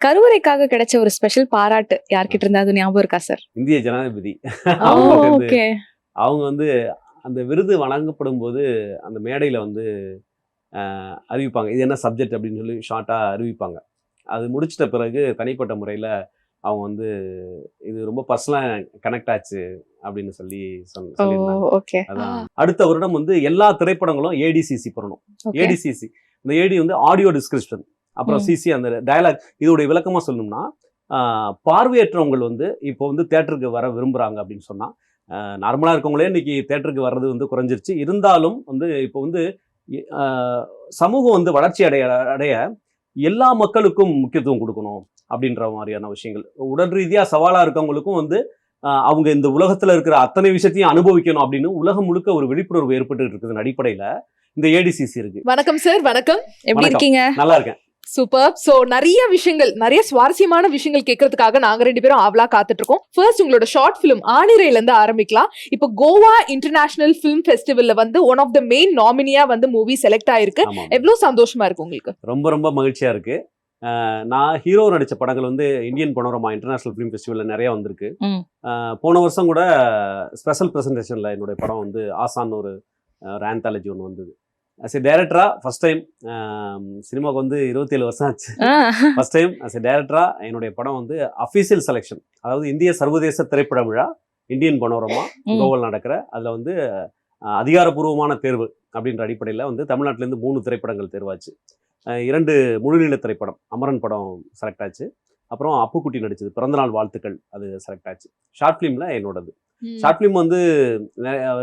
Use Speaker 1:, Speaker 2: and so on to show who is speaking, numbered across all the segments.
Speaker 1: கருவறைக்காக கிடைச்ச ஒரு ஸ்பெஷல் பாராட்டு யார்கிட்ட இருந்தா அது ஞாபகம் இருக்கா சார்
Speaker 2: இந்திய ஜனாதிபதி.
Speaker 1: ஓகே
Speaker 2: அவங்க வந்து அந்த விருது வழங்கப்படும் போது அந்த மேடையில் வந்து அறிவிப்பாங்க. இது என்ன சப்ஜெக்ட் அப்படின்னு சொல்லி ஷார்ட்டாக அறிவிப்பாங்க. அது முடிச்சிட்ட பிறகு தனிப்பட்ட முறையில் அவங்க வந்து இது ரொம்ப பர்சனலாக கனெக்ட் ஆச்சு அப்படின்னு சொல்லி
Speaker 1: ஓகே
Speaker 2: அதான். அடுத்த வருடம் வந்து எல்லா திரைப்படங்களும் ஏடிசிசி பண்ணணும் ஏடிசிசி இந்த ஏடி வந்து ஆடியோ டிஸ்கிரிப்ஷன் அப்புறம். சிசி அந்த டயலாக் இதோடைய விளக்கமா சொல்லணும்னா ஆஹ், பார்வையற்றவங்க வந்து இப்போ வந்து தேட்டருக்கு வர விரும்புறாங்க அப்படின்னு சொன்னா நார்மலாக இருக்கவங்களே இன்னைக்கு தேட்டருக்கு வர்றது வந்து குறைஞ்சிருச்சு. இருந்தாலும் வந்து இப்போ வந்து சமூகம் வந்து வளர்ச்சி அடைய அடைய எல்லா மக்களுக்கும் முக்கியத்துவம் கொடுக்கணும் அப்படின்ற மாதிரியான விஷயங்கள். உடல் ரீதியாக சவாலாக இருக்கவங்களுக்கும் வந்து அவங்க இந்த உலகத்தில் இருக்கிற அத்தனை விஷயத்தையும் அனுபவிக்கணும் அப்படின்னு உலகம் முழுக்க ஒரு விழிப்புணர்வு ஏற்பட்டு இருக்குது அடிப்படையில். இந்த ஏடிசிசி இருக்கு.
Speaker 3: வணக்கம் சார் வணக்கம்.
Speaker 1: எப்படி. இருக்கீங்க?
Speaker 2: நல்லா இருக்கேன்.
Speaker 3: சூப்பர் சோ நிறைய விஷயங்கள் நிறைய சுவாரஸ்யமான விஷயங்கள் கேட்கறதுக்காக நாங்க ரெண்டு பேரும் ஆவலா காத்துட்டு இருக்கோம் ஃபர்ஸ்ட் உங்களோட ஷார்ட் பிலிம் ஆணிரையில இருந்து ஆரம்பிக்கலாம். இப்போ கோவா இன்டர்நேஷனல் ஃபிலிம் ஃபெஸ்டிவல்ல வந்து ஒன் ஆஃப் த மெயின் நாமினியா வந்து மூவி செலக்ட் ஆயிருக்கு. எவ்வளவு சந்தோஷமா இருக்கு உங்களுக்கு?
Speaker 2: ரொம்ப ரொம்ப மகிழ்ச்சியா இருக்கு. நான் ஹீரோ நடிச்ச படங்கள் வந்து இந்தியன் பனோரமா இன்டர்நேஷனல் ஃபிலிம் ஃபெஸ்டிவல்ல நிறைய வந்திருக்கு. போன வருஷம் கூட ஸ்பெஷல் ப்ரெசன்டேஷன்ல என்னுடைய படம் வந்து ஆசான் ஒரு ஒரு ஆந்தாலஜி ஒன்று வந்தது. அஸ் எ டேரக்டரா ஃபர்ஸ்ட் டைம் சினிமாவுக்கு வந்து இருபத்தேழு வருஷம் ஆச்சு. ஃபர்ஸ்ட் டைம் அஸ் எ டேரக்டரா என்னுடைய படம் வந்து அஃபீஷியல் செலெக்ஷன் அதாவது இந்திய சர்வதேச திரைப்பட விழா இந்தியன் பனோரமா. கோவால் நடக்கிற அதில் வந்து அஹ், அதிகாரப்பூர்வமான தேர்வு அப்படின்ற அடிப்படையில் வந்து தமிழ்நாட்டிலேருந்து மூணு திரைப்படங்கள் தேர்வாச்சு. இரண்டு முழுநீள திரைப்படம் அமரன் படம் செலக்ட் ஆச்சு. அப்புறம் அப்புக்குட்டி நடிச்சது. பிறந்தநாள் வாழ்த்துக்கள். அது செலக்ட் ஆச்சு. ஷார்ட் ஃபிலிமில் என்னோடது. ஷார்ட் ஃபிலிம் வந்து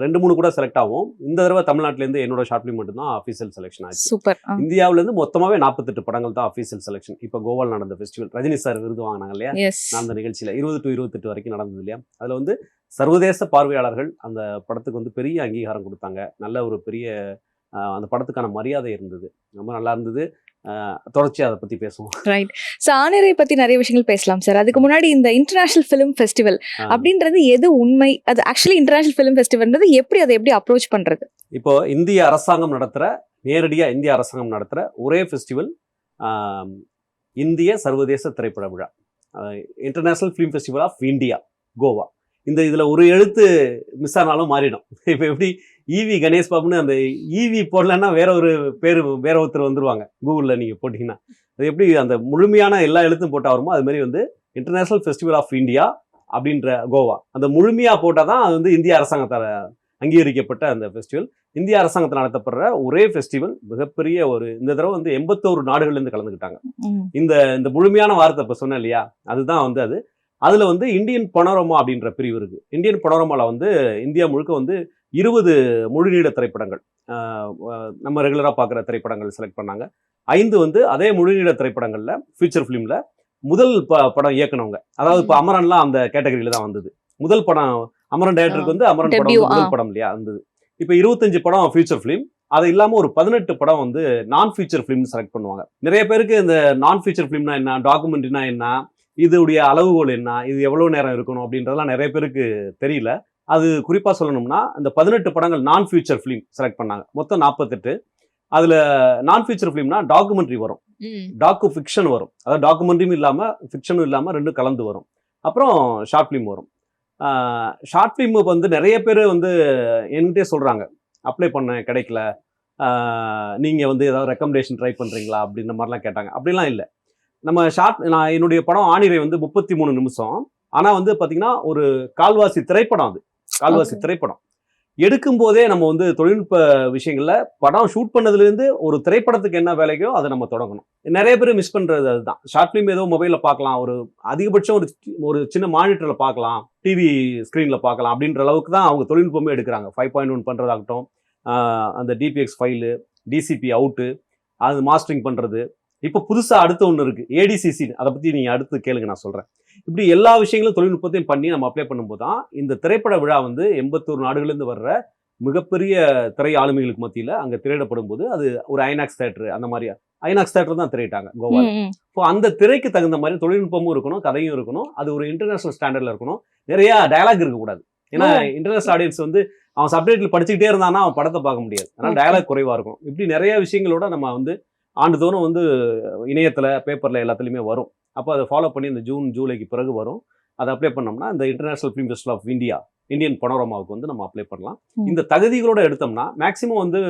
Speaker 2: ரெண்டு மூணு கூட செலக்ட் ஆகும். இந்த தடவை தமிழ்நாட்டிலேருந்து என்னோட ஷார்ட் ஃபிலிம் மட்டும்தான் அஃபீஷியல் செலெக்ஷன் ஆச்சு.
Speaker 1: சூப்பர்.
Speaker 2: இந்தியாவிலேருந்து மொத்தமாகவே நாற்பத்தெட்டு படங்கள் தான் அஃபீஷியல் செலெக்ஷன் இப்போ கோவால் நடந்த ஃபெஸ்டிவல் ரஜினி சார் விருது வாங்கினாங்க இல்லையா? நான் அந்த நிகழ்ச்சியில் இருபது டு இருபத்தெட்டு வரைக்கும் நடந்தது இல்லையா? அதில் வந்து சர்வதேச பார்வையாளர்கள் அந்த படத்துக்கு வந்து பெரிய அங்கீகாரம் கொடுத்தாங்க. நல்ல ஒரு பெரிய அந்த படத்துக்கான மரியாதை இருந்தது. ரொம்ப நல்லா இருந்தது. தொடர்ச்சியாக அதை பற்றி பேசுவோம்.
Speaker 1: ரைட் ஸோ ஆனிரை பத்தி நிறைய விஷயங்கள் பேசலாம் சார் அதுக்கு முன்னாடி இந்த இன்டர்நேஷனல் ஃபிலிம் ஃபெஸ்டிவல் அப்படின்றது எது உண்மை? அது ஆக்சுவலி இன்டர்நேஷனல் ஃபிலிம் ஃபெஸ்டிவல்ன்றது எப்படி அதை எப்படி அப்ரோச் பண்றது?
Speaker 2: இப்போ இந்திய அரசாங்கம் நடத்துகிற நேரடியாக இந்திய அரசாங்கம் நடத்துகிற ஒரே ஃபெஸ்டிவல் இந்திய சர்வதேச திரைப்பட விழா. International film festival of India Goa இந்த இதில் ஒரு எழுத்து மிஸ் ஆனாலும் மாறிடும். இப்போ எப்படி ஈவி கணேஷ் பாபுன்னு அந்த ஈவி போடலன்னா வேற ஒரு பேர் வேற ஒருத்தர் வந்துருவாங்க. கூகுளில் நீங்கள் போட்டிங்கன்னா. அது எப்படி அந்த முழுமையான எல்லா எழுத்தும் போட்டால் வருமோ அது மாதிரி வந்து இன்டர்நேஷனல் ஃபெஸ்டிவல் ஆஃப் இந்தியா அப்படின்ற கோவா. அந்த முழுமையாக போட்டால் தான் அது வந்து இந்திய அரசாங்கத்தால் அங்கீகரிக்கப்பட்ட அந்த ஃபெஸ்டிவல் இந்திய அரசாங்கத்தில் நடத்தப்படுற ஒரே ஃபெஸ்டிவல் மிகப்பெரிய ஒரு இந்த தடவை வந்து எண்பத்தோரு நாடுகள்லேருந்து கலந்துக்கிட்டாங்க. இந்த இந்த முழுமையான வார்த்தை இப்போ சொன்னேன் இல்லையா? அதுதான் வந்து அது. அதில் வந்து இந்தியன் பனோரமா அப்படின்ற பிரிவு இருக்கு. இந்தியன் பனோரமாவில் வந்து இந்தியா முழுக்க வந்து இருபது முழுநீள திரைப்படங்கள். நம்ம ரெகுலராக பார்க்குற திரைப்படங்கள் செலக்ட் பண்ணாங்க. ஐந்து வந்து அதே முழுநீள திரைப்படங்களில் ஃபியூச்சர் ஃபிலிமில் முதல் ப படம் இயக்குனவங்க. அதாவது இப்போ அமரன்லாம் அந்த கேட்டகரியில் தான் வந்தது. முதல் படம் அமரன் டேரக்டருக்கு வந்து அமரன் படம் முதல். படம் இல்லையா? இருந்தது இப்போ இருபத்தஞ்சு படம் ஃபியூச்சர் ஃபிலிம் அது இல்லாமல் ஒரு பதினெட்டு படம் வந்து நான் ஃபீச்சர் ஃபிலிம் செலக்ட் பண்ணுவாங்க. நிறைய பேருக்கு இந்த நான் ஃபீச்சர் ஃபிலிம்னா என்ன டாக்குமெண்ட்ரினா என்ன இதோடைய அளவுகோல் என்ன இது எவ்வளோ நேரம் இருக்கணும் அப்படின்றதெல்லாம் நிறைய பேருக்கு தெரியல. அது குறிப்பாக சொல்லணும்னா இந்த பதினெட்டு படங்கள் நான் ஃபியூச்சர் ஃபிலிம் செலக்ட் பண்ணாங்க. மொத்தம் நாற்பத்தெட்டு அதில் நான் ஃபியூச்சர் ஃபிலிம்னா டாக்குமெண்ட்ரி வரும். டாக்கு ஃபிக்ஷன் வரும். அதாவது டாக்குமெண்ட்ரியும் இல்லாமல் ஃபிக்ஷனும் இல்லாமல் ரெண்டும் கலந்து வரும். அப்புறம் ஷார்ட் ஃபிலிம் வரும். ஷார்ட் ஃபிலிமுக்கு வந்து நிறைய பேர் வந்து என்கிட்டே சொல்கிறாங்க அப்ளை பண்ணேன் கிடைக்கல. நீங்கள் வந்து ஏதாவது ரெக்கமெண்டேஷன் ட்ரை பண்ணுறீங்களா அப்படின்ற மாதிரிலாம் கேட்டாங்க. அப்படிலாம் இல்லை. நம்ம ஷார்ட் நான் என்னுடைய படம் ஆணிரை வந்து முப்பத்தி மூணு நிமிஷம். ஆனால் வந்து பார்த்தீங்கன்னா ஒரு கால்வாசி திரைப்படம் அது. கால்வாசி. திரைப்படம். எடுக்கும் போதே நம்ம வந்து தொழில்நுட்ப விஷயங்கள்ல படம் ஷூட் பண்ணதுலேருந்து ஒரு திரைப்படத்துக்கு என்ன வேலைக்கோ அதை நம்ம தொடங்கணும். நிறைய பேர் மிஸ் பண்றது அதுதான். ஷார்ட் ஃபிலிம் ஏதோ மொபைலில் பார்க்கலாம். ஒரு அதிகபட்சம் ஒரு ஒரு சின்ன மானிட்டரில் பார்க்கலாம். டிவி ஸ்க்ரீனில் பார்க்கலாம். அப்படின்ற அளவுக்கு தான் அவங்க தொழில்நுட்பமே எடுக்கிறாங்க. ஃபைவ் பாயிண்ட் ஒன் பண்ணுறதாகட்டும் அந்த D P X file D C P out அது மாஸ்டரிங் பண்ணுறது இப்போ புதுசாக அடுத்த ஒன்று இருக்குது ஏடிசிசி அதை பற்றி நீங்கள் அடுத்து கேளுங்க நான் சொல்கிறேன் இப்படி எல்லா விஷயங்களும் தொழில்நுட்பத்தையும் பண்ணி நம்ம அப்ளை பண்ணும்போது தான் இந்த திரைப்பட விழா வந்து எண்பத்தோரு நாடுகள்லேருந்து வர்ற மிகப்பெரிய திரை ஆளுமைகளுக்கு மத்தியில் அங்கே திரையிடப்படும் போது அது ஒரு ஐநாக்ஸ் தேட்டர் அந்த மாதிரி ஐநாக்ஸ் தேட்டர் தான் திரையிட்டாங்க
Speaker 1: ம்.
Speaker 2: ஸோ அந்த திரைக்கு தகுந்த மாதிரி தொழில்நுட்பமும் இருக்கணும் கதையும் இருக்கணும் அது ஒரு இன்டர்நேஷனல் ஸ்டாண்டர்டில் இருக்கணும் நிறைய டயலாக் இருக்கக்கூடாது ஏன்னா. இன்டர்நேஷனல் ஆடியன்ஸ் வந்து அவன் சப்டைட்டில் படிச்சுக்கிட்டே இருந்தானா அவன் படத்தை பார்க்க முடியாது அதனால. டயலாக் குறைவாக இருக்கும் இப்படி நிறைய விஷயங்களோட நம்ம வந்து ஆண்டுதோறும் வந்து இணையத்தில் பேப்பரில் எல்லாத்துலேயுமே வரும். அப்போ அதை ஃபாலோ பண்ணி இந்த ஜூன் ஜூலைக்கு பிறகு வரும். அதை அப்ளை பண்ணோம்னா இந்த international film festival of India Indian பனோரமாவுக்கு வந்து நம்ம அப்ளை பண்ணலாம். இந்த தகுதிகளோட எடுத்தோம்னா மேக்ஸிமம் வந்து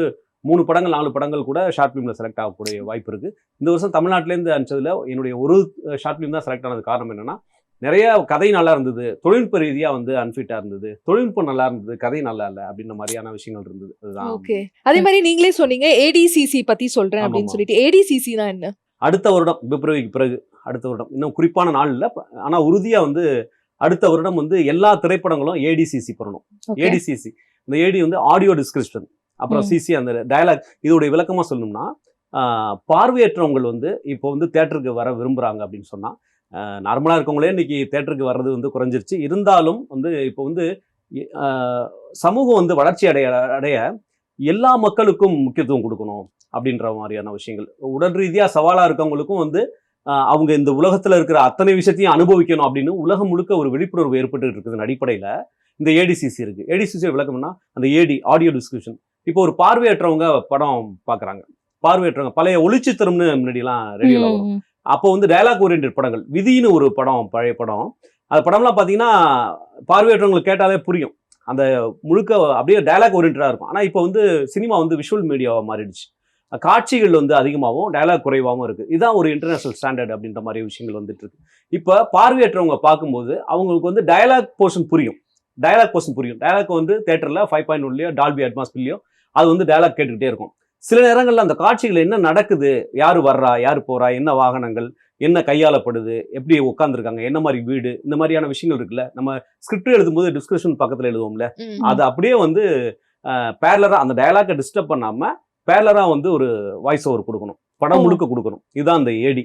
Speaker 2: மூணு படங்கள் நாலு படங்கள் கூட ஷார்ட் ஃபிலிமில் செலக்ட் ஆகக்கூடிய வாய்ப்பு இருக்கு. இந்த வருஷம் தமிழ்நாட்டிலேருந்து அனுப்பிச்சதுல என்னுடைய ஒரு ஷார்ட் ஃபிலிம் தான் செலக்ட் ஆனது காரணம் என்னன்னா நிறைய கதை நல்லா இருந்தது. தொழில்நுட்ப ரீதியா வந்து அன்ஃபிட்டா இருந்தது. தொழில்நுட்பம் நல்லா இருந்தது. கதை நல்லா இல்லை அப்படின்ற மாதிரியான விஷயங்கள் இருந்தது. அதுதான்
Speaker 3: ஓகே. அதே மாதிரி நீங்களே சொன்னீங்க ஏடிசிசி பத்தி சொல்றேன் அப்படின்னு. சொல்லிட்டு. ஏடிசிசி தான் என்ன?
Speaker 2: அடுத்த வருடம் பிப்ரவரிக்கு பிறகு அடுத்த வருடம். இன்னும் குறிப்பான நாள் இல்லை. ஆனா உறுதியா வந்து அடுத்த வருடம் வந்து எல்லா திரைப்படங்களும் ஏடிசிசி பண்ணணும். ஏடிசிசி இந்த ஏடி வந்து ஆடியோ டிஸ்கிரிப்ஷன் அப்புறம். சிசி அந்த டயலாக் இதோடைய விளக்கமா சொல்லணும்னா பார்வையற்றவங்க வந்து இப்போ வந்து தேட்டருக்கு வர விரும்புறாங்க அப்படின்னு சொன்னா நார்மலாக இருக்கவங்களே இன்னைக்கு தேட்டருக்கு வர்றது வந்து குறைஞ்சிருச்சு. இருந்தாலும் வந்து இப்போ வந்து சமூகம் வந்து வளர்ச்சி அடைய அடைய எல்லா மக்களுக்கும் முக்கியத்துவம் கொடுக்கணும் அப்படின்ற மாதிரியான விஷயங்கள். உடல் ரீதியாக சவாலாக இருக்கவங்களுக்கும் வந்து அவங்க இந்த உலகத்தில் இருக்கிற அத்தனை விஷயத்தையும் அனுபவிக்கணும் அப்படின்னு உலகம் முழுக்க ஒரு விழிப்புணர்வு ஏற்பட்டு இருக்குதுன்னு அடிப்படையில். இந்த ஏடிசிசி இருக்கு. ஏடிசிசி விளக்கம்னா அந்த ஏடி ஆடியோ டிஸ்கிரிப்ஷன் இப்போ ஒரு பார்வையற்றவங்க படம் பார்க்குறாங்க. பார்வையற்றவங்க பழைய ஒளிச்சித்திரம்னு முன்னாடிலாம் ரேடியோவில் வரும். அப்போ வந்து டயலாக் ஓரியன்ட் படங்கள். விதின்னு ஒரு படம் பழைய படம். அந்த படம்லாம் பார்த்தீங்கன்னா பார்வையற்றவங்களுக்கு கேட்டாலே புரியும். அந்த முழுக்க அப்படியே டயலாக் ஓரியன்டாக இருக்கும். ஆனால் இப்போ வந்து சினிமா வந்து விஷுவல் மீடியாவாக மாறிடுச்சு. காட்சிகள் வந்து அதிகமாகவும் டயலாக் குறைவாகவும் இருக்குது இதுதான் ஒரு இன்டர்நேஷனல் ஸ்டாண்டர்ட் அப்படின்ற மாதிரி விஷயங்கள் வந்துட்டு இருக்கு. இப்போ பார்வையற்றவங்க பார்க்கும்போது அவங்களுக்கு வந்து டயலாக் போர்ஷன் புரியும். டயலாக் போர்ஷன் புரியும். டயலாக் வந்து தேட்டரில் ஃபைவ் பாயிண்ட் ஒன்லையோ டால்பி அட்மாஸ்பியர்லையோ அது வந்து டயலாக் கேட்டுக்கிட்டே இருக்கும். சில நேரங்களில் அந்த காட்சிகள் என்ன நடக்குது? யார் வர்றா? யார் போறா? என்ன வாகனங்கள்? என்ன கையாளப்படுது? எப்படி உட்காந்துருக்காங்க என்ன மாதிரி வீடு? இந்த மாதிரியான விஷயங்கள் இருக்குல்ல. நம்ம ஸ்கிரிப்ட் எழுதும்போது டிஸ்கிரிப்ஷன் பக்கத்தில் எழுதுவோம்ல. அது அப்படியே வந்து பேரலரா அந்த டயலாக்கை டிஸ்டர்ப் பண்ணாம பேரலரா வந்து ஒரு வாய்ஸ் ஓவர் கொடுக்கணும். படம். முழுக்க கொடுக்கணும். இதுதான் அந்த ஏடி.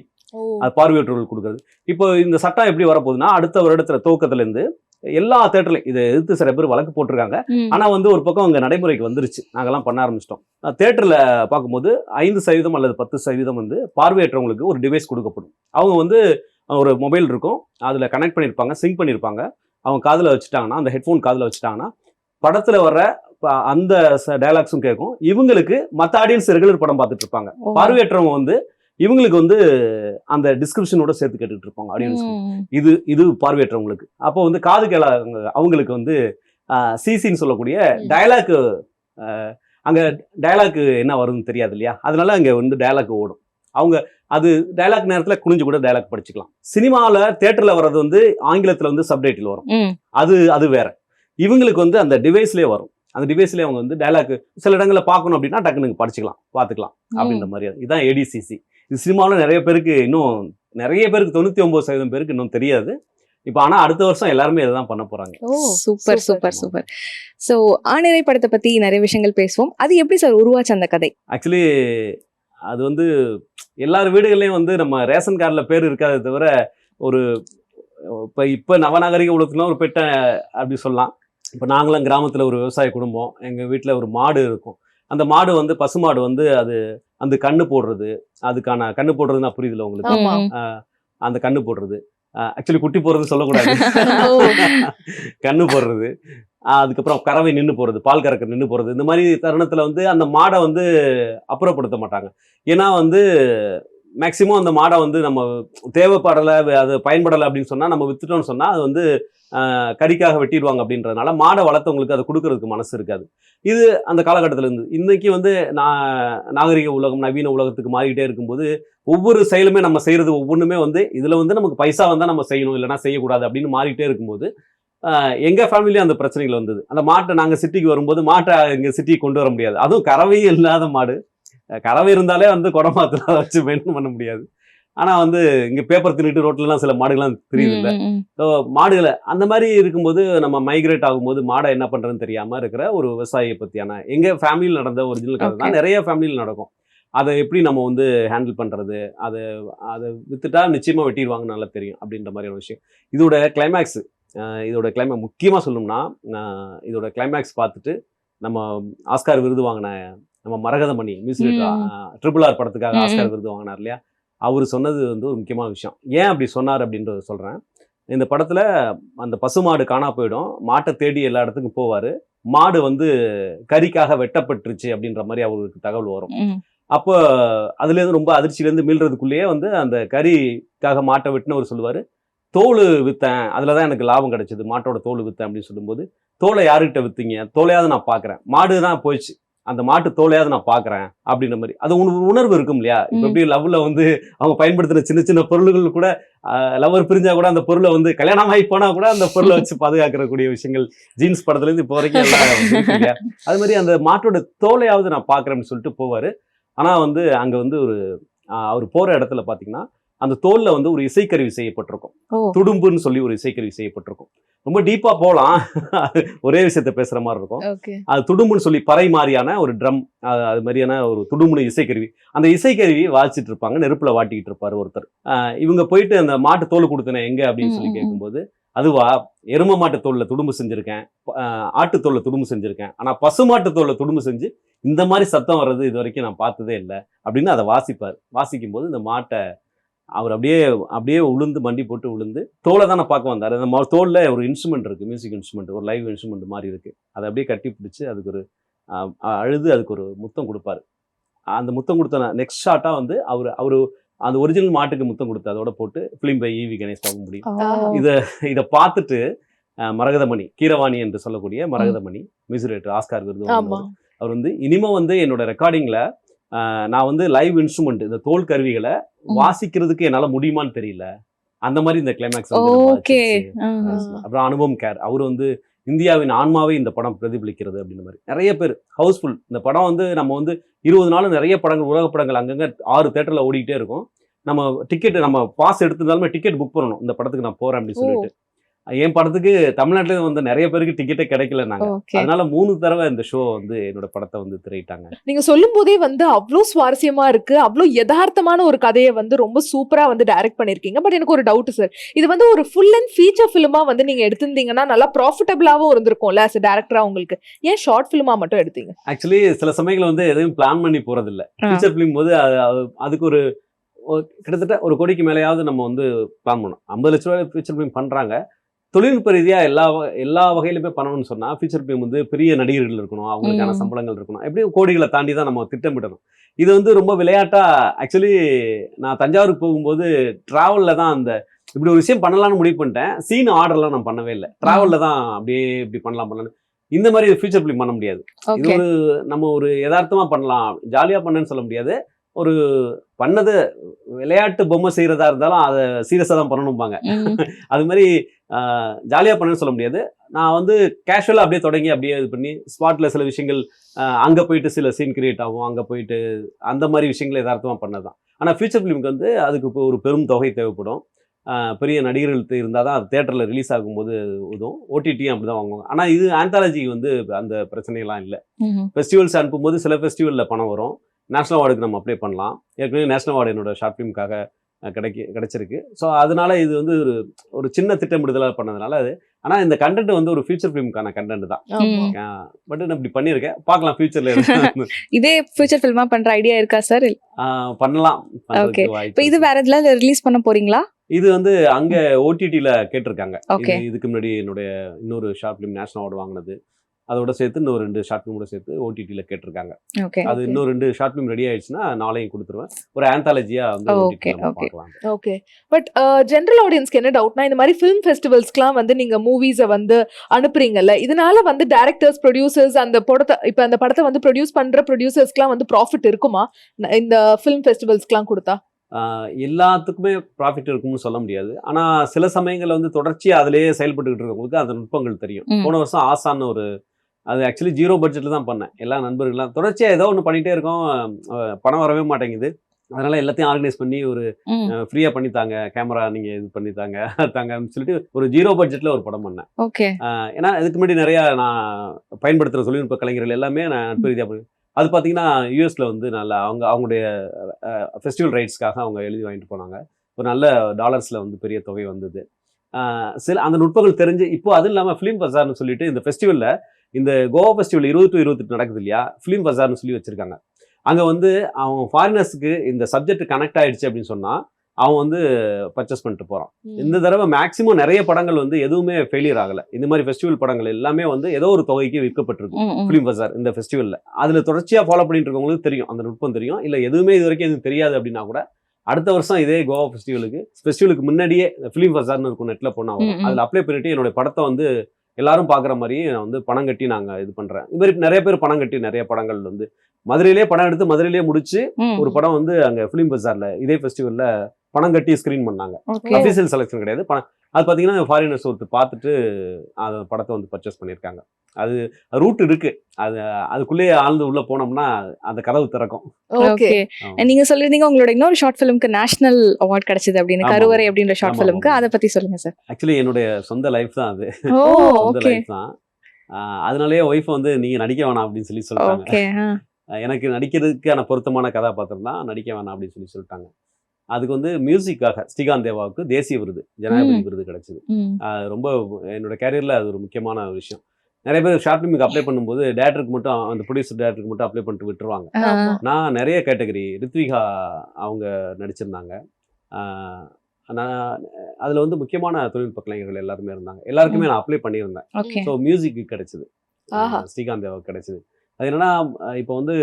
Speaker 2: அது பார்வையற்றவர்கள் கொடுக்குறது. இப்போ இந்த சட்டம் எப்படி வரப்போகுதுன்னா அடுத்த வருடத்துல துவக்கத்துல இருந்து எல்லா தேட்டர்லையும் இதை எதிர்த்து சில பேர் வழக்கு போட்டிருக்காங்க.
Speaker 1: ம்.
Speaker 2: ஆனா வந்து ஒரு பக்கம் அங்க நடைமுறைக்கு வந்துருச்சு. நாங்கெல்லாம் பண்ண ஆரம்பிச்சிட்டோம். தேட்டர்ல பார்க்கும்போது ஐந்து சதவீதம் அல்லது பத்து சதவீதம் வந்து பார்வையற்றவங்களுக்கு ஒரு டிவைஸ் கொடுக்கப்படும். அவங்க வந்து ஒரு மொபைல் இருக்கும். அதுல கனெக்ட் பண்ணியிருப்பாங்க சிங்க் பண்ணியிருப்பாங்க அவங்க காதுல வச்சுட்டாங்கன்னா அந்த ஹெட்ஃபோன் காதுல வச்சுட்டாங்கன்னா படத்துல வர்ற அந்த டயலாக்ஸும் கேட்கும் இவங்களுக்கு மற்ற ஆடியன்ஸ் ரெகுலர் படம் பார்த்துட்டு இருப்பாங்க. பார்வையற்றவங்க வந்து இவங்களுக்கு வந்து அந்த டிஸ்கிரிப்ஷனோட சேர்த்து கேட்டுட்டு இருப்பாங்க ஆடியன்ஸ் இது இது பார்வையற்றவங்களுக்கு. அப்போ வந்து காது கேள அவங்களுக்கு வந்து சிசின்னு சொல்லக்கூடிய
Speaker 3: ம்.
Speaker 2: டயலாக் அங்க டயலாக் என்ன வரும்னு தெரியாது இல்லையா? அதனால அங்க வந்து டயலாக் ஓடும். அவங்க அது டயலாக் நேரத்துல குனிஞ்சு கூட டயலாக் படிச்சுக்கலாம். சினிமாவில் தேட்டரில் வர்றது வந்து ஆங்கிலத்தில் வந்து சப்டைட்டில் வரும். அது அது வேற. இவங்களுக்கு வந்து அந்த டிவைஸ்லேயே வரும். அந்த டிவைஸ்லேயே அவங்க வந்து டயலாக் சில இடங்களில் பார்க்கணும் அப்படின்னா டக்குனு படிச்சுக்கலாம் பார்த்துக்கலாம் அப்படின்ற மாதிரி. இதுதான் ஏடிசிசி இது சினிமாவில் நிறைய பேருக்கு இன்னும் நிறைய பேருக்கு தொண்ணூற்றி ஒம்பது சதவீதம் பேருக்கு இன்னும் தெரியாது. இப்போ ஆனால் அடுத்த வருஷம் எல்லாருமே இதை தான் பண்ண போகிறாங்க
Speaker 3: oh,
Speaker 1: super super. Super so ஆணிரை படத்தை பத்தி நிறைய விஷயங்கள் பேசுவோம். அது எப்படி சார் உருவாச்சு அந்த கதை?
Speaker 2: ஆக்சுவலி அது வந்து எல்லார் வீடுகள்லையும் வந்து நம்ம ரேஷன் கார்டில் பேர் இருக்காதே தவிர ஒரு இப்போ இப்போ நவநாகரிக உலகத்துலாம் ஒரு பெட்டை அப்படி சொல்லலாம். இப்போ நாங்களாம் கிராமத்தில் ஒரு விவசாய குடும்பம். எங்கள் வீட்டில் ஒரு மாடு இருக்கும். அந்த மாடு வந்து பசுமாடு வந்து அது அந்த கண்ணு போடுறது அதுக்கான கண்ணு போடுறதுன்னா புரியுதுல உங்களுக்கு? அந்த கண்ணு போடுறது. ஆக்சுவலி குட்டி போடுறது சொல்லக்கூடாது. கண்ணு போடுறது. ஆஹ் அதுக்கப்புறம் கறவை நின்று போறது பால் கறக்க நின்று போறது. இந்த மாதிரி தருணத்துல வந்து அந்த மாடை வந்து அப்புறப்படுத்த மாட்டாங்க. ஏன்னா வந்து மேக்சிமம் அந்த மாடை வந்து நம்ம தேவைப்படலை அது பயன்படலை அப்படின்னு சொன்னா நம்ம வித்துட்டோம்னு சொன்னா அது வந்து கறிக்காக வெட்டிடுவாங்க அப்படின்றதுனால மாடை வளர்த்தவங்களுக்கு அதை கொடுக்கறதுக்கு மனசு இருக்காது. இது அந்த காலகட்டத்தில் இருந்து. இன்னைக்கு வந்து நான் நாகரிக உலகம் நவீன உலகத்துக்கு மாறிக்கிட்டே இருக்கும்போது ஒவ்வொரு செயலுமே நம்ம செய்கிறது ஒவ்வொன்றுமே வந்து இதில் வந்து நமக்கு பைசா வந்தால் நம்ம செய்யணும் இல்லைனா செய்யக்கூடாது அப்படின்னு மாறிக்கிட்டே இருக்கும்போது எங்கள் எங்க ஃபேமிலியும் அந்த பிரச்சனைகள் வந்தது. அந்த மாட்டை நாங்கள் சிட்டிக்கு வரும்போது மாட்டை எங்கள் சிட்டிக்கு கொண்டு வர முடியாது. அதுவும் கறவையும் இல்லாத மாடு. கறவை இருந்தாலே வந்து குடமாத்துல வச்சு மெயின்டைன் பண்ண முடியாது. ஆனா வந்து இங்க பேப்பர் தின்னுட்டு ரோட்லலாம் சில மாடுகள்லாம் தெரியுது இல்ல ஸோ மாடுகளை அந்த மாதிரி இருக்கும்போது நம்ம மைக்ரேட் ஆகும்போது மாடை என்ன பண்றதுன்னு தெரியாம இருக்கிற ஒரு விவசாயியை பத்தியான எங்க ஃபேமிலியில் நடந்த ஒரிஜினல் கதை தான். நிறைய ஃபேமிலியில் நடக்கும் அதை எப்படி நம்ம வந்து ஹேண்டில் பண்றது அதை அதை வித்துட்டா நிச்சயமா வெட்டிடுவாங்கன்னு நல்லா தெரியும் அப்படின்ற மாதிரியான விஷயம் இதோட கிளைமேக்ஸ் இதோட கிளைமேக் முக்கியமா சொல்லணும்னா இதோட கிளைமேக்ஸ் பார்த்துட்டு நம்ம ஆஸ்கார் விருது வாங்கின நம்ம மரகதமணி மியூசிக். ட்ரிபிள் ஆர் படத்துக்காக ஆஸ்கார். விருது வாங்கினார் இல்லையா அவர் சொன்னது வந்து ஒரு முக்கியமான விஷயம். ஏன் அப்படி சொன்னார் அப்படின்றத சொல்றேன். இந்த படத்துல அந்த பசுமாடு காணா போயிடும். மாட்டை தேடி எல்லா இடத்துக்கும் போவாரு. மாடு வந்து கறிக்காக வெட்டப்பட்டுருச்சு அப்படின்ற மாதிரி அவருக்கு தகவல் வரும். அப்போ அதுலேருந்து ரொம்ப அதிர்ச்சியிலேருந்து மீள்றதுக்குள்ளேயே வந்து அந்த கறிக்காக மாட்டை வெட்டினவர் சொல்லுவார். தோல் விற்றேன் அதில் தான் எனக்கு லாபம் கிடைச்சது. மாட்டோட தோல் விற்றேன் அப்படின்னு சொல்லும்போது தோலை யாருக்கிட்ட விற்றீங்க தோலையாவது நான் பார்க்குறேன் மாடு தான் போயிடுச்சு. அந்த மாட்டு தோலையாவது நான் பார்க்குறேன் அப்படின்ற மாதிரி. அது உணர்வு உணர்வு இருக்கும் இல்லையா? இப்போ. எப்படி லவ்ல வந்து அவங்க பயன்படுத்துகிற சின்ன சின்ன பொருள்கள் கூட லவர் பிரிஞ்சா கூட அந்த பொருளை வந்து கல்யாணம் ஆகி போனா கூட அந்த பொருளை வச்சு பாதுகாக்கக்கூடிய விஷயங்கள் ஜீன்ஸ் படத்துல இருந்து இப்போ வரைக்கும் அது மாதிரி அந்த மாட்டோட தோலையாவது நான் பார்க்குறேன்னு சொல்லிட்டு போவாரு. ஆனா வந்து அங்க வந்து ஒரு அவர் போற இடத்துல பாத்தீங்கன்னா அந்த தோல்ல வந்து ஒரு இசைக்கருவி செய்யப்பட்டிருக்கும். துடும்புன்னு சொல்லி ஒரு இசைக்கருவி செய்யப்பட்டிருக்கும். ரொம்ப டீப்பா போகலாம் ஒரே விஷயத்த பேசுற மாதிரி இருக்கும். அது துடும்புன்னு சொல்லி பறை மாதிரியான ஒரு ட்ரம் அது மாதிரியான ஒரு துடுமுனு இசைக்கருவி. அந்த இசைக்கருவி வாசிச்சுட்டு இருப்பாங்க. நெருப்புல வாட்டிக்கிட்டு இருப்பாரு ஒருத்தர். இவங்க போயிட்டு அந்த மாட்டு தோல் கொடுத்தனே எங்க? அப்படின்னு சொல்லி. கேட்கும்போது அதுவா? எரும மாட்டு தோல்ல துடும்பு செஞ்சிருக்கேன். ஆட்டு தோல்ல துடும்பு செஞ்சிருக்கேன். ஆனா பசு மாட்டு தோல்ல துடும்பு செஞ்சு இந்த மாதிரி சத்தம் வர்றது இது வரைக்கும் நான் பார்த்ததே இல்லை அப்படின்னு அதை வாசிப்பார். வாசிக்கும் போது இந்த மாட்டை அவர் அப்படியே அப்படியே உளுந்து மண்டி போட்டு உளுந்து தோலை தானே பார்க்க வந்தார் அந்த தோல்ல ஒரு இன்ஸ்ட்ருமெண்ட் இருக்கு மியூசிக் இன்ஸ்ட்ருமெண்ட் ஒரு லைவ் இன்ஸ்ட்ருமெண்ட் மாதிரி இருக்கு. அதை அப்படியே கட்டி பிடிச்சி அதுக்கு ஒரு அழுது அதுக்கு ஒரு முத்தம் கொடுப்பாரு. அந்த முத்தம் கொடுத்த நெக்ஸ்ட் ஷாட்டா வந்து அவர் அவர் அந்த ஒரிஜினல் மாட்டுக்கு முத்தம் கொடுத்து அதோட போட்டு ஃபிலிம் பை ஈவி கணேஷ் பார்க்க முடியும். இத இதை பார்த்துட்டு மரகதமணி கீரவாணி என்று சொல்லக்கூடிய மரகதமணி மியூசிக் ஆஸ்கார் விருது. அவர் வந்து இனிமே வந்து என்னோட ரெக்கார்டிங்ல நான் வந்து லைவ் இன்ஸ்ட்ருமெண்ட் இந்த தோல் கருவிகளை. வாசிக்கிறதுக்கு என்னால முடியுமான்னு தெரியல. அந்த மாதிரி இந்த கிளைமேக்ஸ்
Speaker 1: ஓகே.
Speaker 2: அப்புறம் அனுபவம் கேர் அவர் வந்து இந்தியாவின் ஆன்மாவை இந்த படம் பிரதிபலிக்கிறது அப்படின்ற மாதிரி. நிறைய பேர் ஹவுஸ்ஃபுல். இந்த படம் வந்து நம்ம வந்து இருபது நாள் நிறைய படங்கள் உலக படங்கள் அங்கங்க ஆறு தேட்டர்ல ஓடிக்கிட்டே இருக்கும். நம்ம டிக்கெட் நம்ம பாஸ் எடுத்திருந்தாலுமே டிக்கெட் புக் பண்ணணும். இந்த படத்துக்கு நான் போறேன் அப்படின்னு. சொல்லிட்டு. என் படத்துக்கு தமிழ்நாட்டுல வந்து நிறைய பேருக்கு டிக்கெட்டே கிடைக்கல நாங்க. அதனால மூணு தடவை இந்த ஷோ வந்து என்னோட படத்தை வந்து திரையிட்டாங்க.
Speaker 3: நீங்க சொல்லும் போதே வந்து அவ்வளோ சுவாரஸ்யமா இருக்கு அவ்வளோ யதார்த்தமான ஒரு கதையை வந்து ரொம்ப சூப்பரா வந்து டைரக்ட் பண்ணிருக்கீங்க பட் எனக்கு ஒரு டவுட் சார் இது வந்து ஒரு ஃபுல் அண்ட் ஃபீச்சர் ஃபிலிமா வந்து நீங்க எடுத்திருந்தீங்கன்னா நல்லா ப்ராஃபிட்டபிளாவும் இருந்திருக்கும்ல a டேரக்டரா உங்களுக்கு. ஏன் ஷார்ட் ஃபிலிமா மட்டும் எடுத்தீங்க?
Speaker 2: ஆக்சுவலி சில சமயங்கள் வந்து எதையும் பிளான் பண்ணி போறதில்ல.
Speaker 1: ஆ.
Speaker 2: ஃபீச்சர் ஃபிலிம் போது அது- அது- அதுக்கு ஒரு ஒரு- கிட்டத்தட்ட ஒரு கோடிக்கு மேலேயாவது நம்ம வந்து பிளான் பண்ணோம். ஐம்பது லட்ச ரூபாய் ஃபீச்சர் ஃபிலிம் பண்றாங்க. தொழில்நுட்ப ரீதியா எல்லா எல்லா வகையிலுமே பண்ணணும்னு சொன்னா ஃபீச்சர் ஃபிலிம் வந்து பெரிய நடிகர்கள் இருக்கணும் அவங்களுக்கான. சம்பளங்கள் இருக்கணும். எப்படியும் கோடிகளை தாண்டி தான் நம்ம திட்டமிடணும். இது வந்து ரொம்ப விளையாட்டா ஆக்சுவலி நான் தஞ்சாவூருக்கு போகும்போது டிராவல்ல தான் அந்த இப்படி ஒரு விஷயம் பண்ணலாம்னு முடிவு பண்ணிட்டேன். சீன் ஆர்டர்லாம் நான் பண்ணவே இல்லை. டிராவல்ல தான் அப்படியே இப்படி பண்ணலாம் பண்ணலாம் இந்த மாதிரி ஃபீச்சர் ஃபிலிம் பண்ண முடியாது. இது ஒரு நம்ம ஒரு யதார்த்தமா பண்ணலாம். ஜாலியா பண்ணேன்னு சொல்ல முடியாது. ஒரு பண்ணது விளையாட்டு பொம்மை செய்யறதா இருந்தாலும் அதை சீரியஸா தான் பண்ணணும்பாங்க. அது மாதிரி ஜாலியா பண்ணேன்னு சொல்ல முடியாது. நான் வந்து கேஷுவலா அப்படியே தொடங்கி அப்படியே இது பண்ணி ஸ்பாட்ல சில விஷயங்கள் அங்க போயிட்டு சில சீன் கிரியேட் ஆகும் அங்க போயிட்டு அந்த மாதிரி விஷயங்கள் யதார்த்தமா பண்ணதான் ஆனா ஃபியூச்சர் ஃபிலிமுக்கு வந்து அதுக்கு இப்போ ஒரு பெரும் தொகை தேவைப்படும். பெரிய நடிகர்கள் இருந்தால் தான் அது தேட்டரில் ரிலீஸ் ஆகும்போது உதவும். ஓடிடியும் அப்படி தான் வாங்குவாங்க. ஆனால் இது ஆந்தாலஜி வந்து அந்த பிரச்சனையெல்லாம் இல்லை. ஃபெஸ்டிவல்ஸ் அனுப்பும்போது சில ஃபெஸ்டிவலில் பணம் வரும். நேஷனல் அவார்டுக்கு நம்ம அப்ளை பண்ணலாம். ஏற்கனவே நேஷனல் அவார்டு என்னோட ஷார்ட் ஃபிலிமுக்காக கிடைக்க கிடைச்சிருக்கு. ஸோ அதனால இது வந்து ஒரு ஒரு சின்ன திட்டமிடுதலாக பண்ணதுனால அது. ஆனால் இந்த கண்டென்ட் வந்து ஒரு ஃபியூச்சர் ஃபிலிமுக்கான கண்டென்ட் தான். பட் நான் இப்படி பண்ணியிருக்கேன் பார்க்கலாம் ஃபியூச்சர்ல
Speaker 1: இதே ஃபியூச்சர் ஃபில்மா பண்ற ஐடியா இருக்கா சார்
Speaker 2: பண்ணலாம். பண்றதுக்கு
Speaker 1: இப்போ இது. வேற எதுல ரிலீஸ் பண்ண போறீங்களா?
Speaker 2: இது வந்து அங்க ஓடிடில கேட்டிருக்காங்க. இதுக்கு முன்னாடி என்னுடைய இன்னொரு ஷார்ட் ஃபிலிம் நேஷனல் அவார்டு வாங்கினது. அதோட சேர்த்து இன்னொரு ரெண்டு ஷார்ட் ஃபிலிமோட சேர்த்து ஓடிடில கேட்டிருக்காங்க. அது இன்னும் ரெண்டு ஷார்ட் ஃபிலிம் ரெடி ஆயிடுச்சுன்னா நாளையும் கொடுத்துருவேன். ஒரு ஆந்தாலஜியா வந்து
Speaker 3: ஓகே பட் ஜென்ரல் ஆடியன்ஸ்க்கு என்ன டவுட்னா இந்த மாதிரி ஃபிலிம் ஃபெஸ்டிவல்ஸ்க்குலாம் வந்து நீங்க மூவிஸை வந்து அனுப்புறீங்கல்ல இதனால வந்து டேரக்டர்ஸ் ப்ரொடியூசர்ஸ் அந்த படத்தை இப்போ அந்த படத்தை வந்து ப்ரொடியூஸ் பண்ற ப்ரொடியூசர்ஸ்க்குலாம் வந்து ப்ராஃபிட் இருக்குமா? இந்த ஃபிலிம் ஃபெஸ்டிவல்ஸ்க்குலாம் கொடுத்தா?
Speaker 2: எல்லாத்துக்குமே ப்ராஃபிட் இருக்கும்னு சொல்ல முடியாது. ஆனா சில சமயங்கள்ல வந்து தொடர்ச்சியா அதிலேயே செயல்பட்டுக்கிட்டு இருக்கவங்களுக்கு அந்த நுட்பங்கள் தெரியும். போன வருஷம் ஆசான்னு ஒரு அது ஆக்சுவலி ஜீரோ பட்ஜெட்ல தான் பண்ணேன். எல்லா நண்பர்கள்லாம் தொடர்ச்சியா ஏதோ ஒன்று பண்ணிட்டே இருக்கோம். பணம் வரவே மாட்டேங்குது. அதனால எல்லாத்தையும் ஆர்கனைஸ் பண்ணி ஒரு ஃப்ரீயா பண்ணித்தாங்க. கேமரா நீங்க இது பண்ணித்தாங்க தாங்கன்னு சொல்லிட்டு ஒரு ஜீரோ பட்ஜெட்ல ஒரு படம் பண்ணேன்.
Speaker 1: ஓகே.
Speaker 2: ஏன்னா இதுக்கு முன்னாடி நிறைய நான் பயன்படுத்துகிற தொழில்நுட்ப கலைஞர்கள் எல்லாமே நான் நட்பு ரீதியாக பண்ணி அது பார்த்தீங்கன்னா யூஎஸ்ல வந்து நல்லா அவங்க அவங்களுடைய ஃபெஸ்டிவல் ரைட்ஸ்க்காக அவங்க எழுதி வாங்கிட்டு போனாங்க. ஒரு நல்ல டாலர்ஸ்ல வந்து பெரிய தொகை வந்தது. சில அந்த நுட்பங்கள் தெரிஞ்சு இப்போ அது இல்லாமல் ஃபிலிம் பஜார்னு சொல்லிட்டு இந்த ஃபெஸ்டிவலில் இந்த கோவா ஃபெஸ்டிவல் இருபது டு இருபத்தெட்டு நடக்குது இல்லையா? ஃபிலிம் பஜார்னு சொல்லி வச்சிருக்காங்க. அங்கே வந்து அவங்க ஃபாரினர்ஸ்க்கு இந்த சப்ஜெக்ட் கனெக்ட் ஆயிடுச்சு அப்படின்னு சொன்னால் அவன் வந்து பர்ச்சேஸ் பண்ணிட்டு போறான் இந்த தடவை மேக்ஸிமம் நிறைய படங்கள் வந்து எதுவுமே ஃபெயிலியர் ஆகல. இந்த மாதிரி ஃபெஸ்டிவல் படங்கள் எல்லாமே வந்து ஏதோ ஒரு தொகைக்கு விற்கப்பட்டிருக்கு.
Speaker 1: ம், ம்.
Speaker 2: ஃபிலிம் பஜார் இந்த ஃபெஸ்டிவல்ல அதுல தொடர்ச்சியா ஃபாலோ பண்ணிட்டு இருக்கவங்களுக்கு தெரியும். அந்த நுட்பம் தெரியும். இல்ல எதுவுமே இது வரைக்கும் எனக்கு தெரியாது அப்படின்னா கூட அடுத்த வருஷம் இதே கோவா ஃபெஸ்டிவலுக்கு ஃபெஸ்டிவலுக்கு முன்னாடியே ஃபிலிம் பஜார்னு இருக்கும் நெட்ல போனா வரும்.
Speaker 1: ம், ம்.
Speaker 2: அதுல அப்ளை பண்ணிட்டு என்னோட படத்தை வந்து எல்லாரும் பாக்குற மாதிரி நான் வந்து பணம் கட்டி நாங்க இது பண்றேன் இது மாதிரி நிறைய பேர் பணம் கட்டி நிறைய படங்கள் வந்து மதுரையிலே படம் எடுத்து மதுரையிலே முடிச்சு. ஒரு படம் வந்து அங்க ஃபிலிம் பஜார்ல இதே ஃபெஸ்டிவல்ல பணம் கட்டி ஸ்கிரீன் பண்ணாங்க. அஃபீஷியல் செலெக்ஷன் கிடையாது பணம் அது பார்த்தீங்கன்னா ஃபாரினர்ஸ் ஒருத்தர் பார்த்துட்டு அந்த படத்தை வந்து பர்ச்சேஸ் பண்ணியிருக்காங்க அது ரூட் இருக்கு. அது அதுக்குள்ளேயே ஆழ்ந்து உள்ள போனோம்னா அந்த கதவு திறக்கும்.
Speaker 3: ஓகே.
Speaker 1: நீங்க சொல்லிருந்தீங்க உங்களோட இன்னொரு ஷார்ட் ஃபிலிம்க்கு நேஷனல் அவார்ட் கிடைச்சது அப்படின்னு. கருவறை அப்படின்ற ஷார்ட் ஃபிலிம்க்கு. அதை பத்தி சொல்லுங்க சார்
Speaker 2: ஆக்சுவலி என்னுடைய சொந்த லைஃப் தான் அது. சொந்த லைஃப் தான். ஆஹ் அதனாலேயே ஒய்ஃப் வந்து நீங்க நடிக்க வேணாம் அப்படின்னு சொல்லி சொல்லிட்டாங்க. எனக்கு நடிக்கிறதுக்கான பொருத்தமான கதாபாத்திரம் தான் நடிக்க வேணாம் அப்படின்னு சொல்லி சொல்லிட்டாங்க. அதுக்கு வந்து மியூசிக்காக ஸ்ரீகாந்த் தேவாவுக்கு தேசிய விருது ஜனாதிபதி விருது கிடைச்சது. அது ரொம்ப என்னோட கேரியரில் அது ஒரு முக்கியமான விஷயம். நிறைய பேர் ஷார்ட் ஃபிலிமுக்கு அப்ளை பண்ணும்போது டேரக்டருக்கு மட்டும் அந்த ப்ரொடியூசர் டேரக்டருக்கு மட்டும் அப்ளை பண்ணிட்டு விட்டுருவாங்க. நான் நிறைய கேட்டகரி ரித்விகா அவங்க நடிச்சிருந்தாங்க. நான் அதில் வந்து முக்கியமான தொழில்நுட்ப கலைஞர்கள் எல்லாருமே இருந்தாங்க. எல்லாருக்குமே நான் அப்ளை பண்ணியிருந்தேன். ஸோ மியூசிக்கு கிடைச்சது. ஸ்ரீகாந்த் தேவாவுக்கு கிடைச்சது. அது என்னன்னா இப்போ வந்து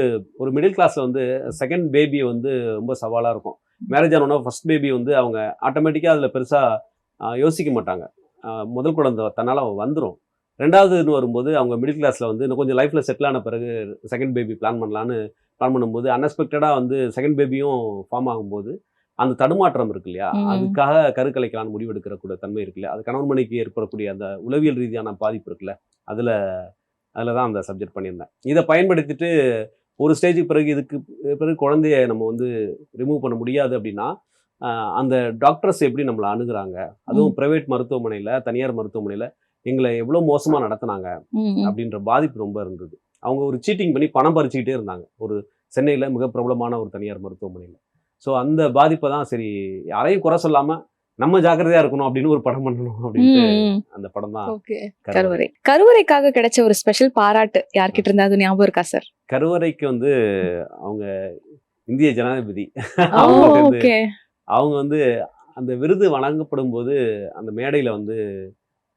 Speaker 2: ஒரு மிடில் கிளாஸ்ல வந்து செகண்ட் பேபி வந்து ரொம்ப சவாலாக இருக்கும். மேரேஜ் ஆனோன்னா ஃபர்ஸ்ட் பேபி வந்து அவங்க ஆட்டோமேட்டிக்காக அதில் பெருசாக யோசிக்க மாட்டாங்க. முதல் குழந்தை தன்னால் வந்துடும் ரெண்டாவதுன்னு வரும்போது அவங்க மிடில் கிளாஸில் வந்து இன்னும் கொஞ்சம் லைஃப்பில் செட்டில் ஆன பிறகு செகண்ட் பேபி பிளான் பண்ணலான்னு பிளான் பண்ணும்போது அன்எக்ஸ்பெக்டடாக வந்து செகண்ட் பேபியும் ஃபார்ம் ஆகும்போது அந்த தடுமாற்றம் இருக்கு இல்லையா. அதுக்காக கருக்கலைக்கலான்னு முடிவெடுக்கிற கூட தன்மை இருக்கு இல்லையா? அது கணவன் மனைக்கு ஏற்படக்கூடிய அந்த உளவியல் ரீதியான பாதிப்பு இருக்குல்ல? அதில் அதில் தான் அந்த சப்ஜெக்ட் பண்ணியிருந்தேன். இதை பயன்படுத்திட்டு ஒரு ஸ்டேஜுக்கு பிறகு இதுக்கு பிறகு குழந்தைய நம்ம வந்து ரிமூவ் பண்ண முடியாது அப்படின்னா அந்த டாக்டர்ஸ் எப்படி நம்மளை அணுகுறாங்க? அதுவும் பிரைவேட் மருத்துவமனையில் தனியார் மருத்துவமனையில் எங்களை எவ்வளோ மோசமாக நடத்துனாங்க அப்படின்ற பாதிப்பு ரொம்ப இருந்தது. அவங்க ஒரு சீட்டிங் பண்ணி பணம் பறிச்சுக்கிட்டே இருந்தாங்க. ஒரு சென்னையில் மிக பிரபலமான ஒரு தனியார் மருத்துவமனையில். ஸோ அந்த பாதிப்பை தான் சரி யாரையும் குறை சொல்லாமல் நம்ம ஜாக்கிரதையா இருக்கணும் அப்படின்னு ஒரு படம் பண்ணணும் அப்படின்ட்டு அந்த படம் தான்
Speaker 1: கருவறை. கருவறைக்காக கிடைச்ச ஒரு ஸ்பெஷல் பாராட்டு யார்கிட்ட இருந்தா ஞாபகம் இருக்கா சார்
Speaker 2: கருவறைக்கு வந்து அவங்க இந்திய ஜனாதிபதி. அவங்க வந்து அந்த விருது வழங்கப்படும் போது அந்த மேடையில் வந்து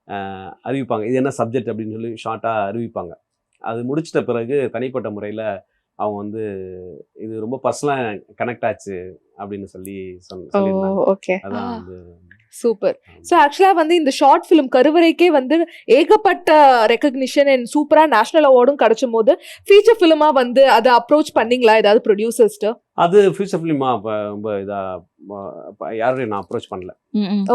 Speaker 2: ஆஹ், அறிவிப்பாங்க. இது என்ன சப்ஜெக்ட் அப்படின்னு சொல்லி ஷார்ட்டாக அறிவிப்பாங்க. அது முடிச்சிட்ட பிறகு தனிப்பட்ட முறையில் அவங்க வந்து இது ரொம்ப பர்சனலாக கனெக்ட் ஆச்சு. அப்படின்னு சொல்லி சொன்ன
Speaker 1: ஓ
Speaker 2: சொல்லியிருந்தாங்க.
Speaker 1: ஓகே
Speaker 2: அதான்
Speaker 3: ஆ.
Speaker 2: வந்து
Speaker 3: சூப்பர் ஸோ ஆக்சுவலா வந்து இந்த ஷார்ட் ஃபிலிம் கருவறைக்கே வந்து ஏகப்பட்ட ரெக்கக்னிஷன் அண்ட் சூப்பரா நேஷனல் அவார்டும் கிடைச்சும் போது ஃபீச்சர் ஃபிலிமா வந்து அதை அப்ரோச் பண்ணீங்களா? ஏதாவது ப்ரொடியூசர்ஸ்ட்டு
Speaker 2: அது ஃபியூச்சர் ஃபிலிமா ரொம்ப இதாக யாரையும் நான் அப்ரோச் பண்ணல.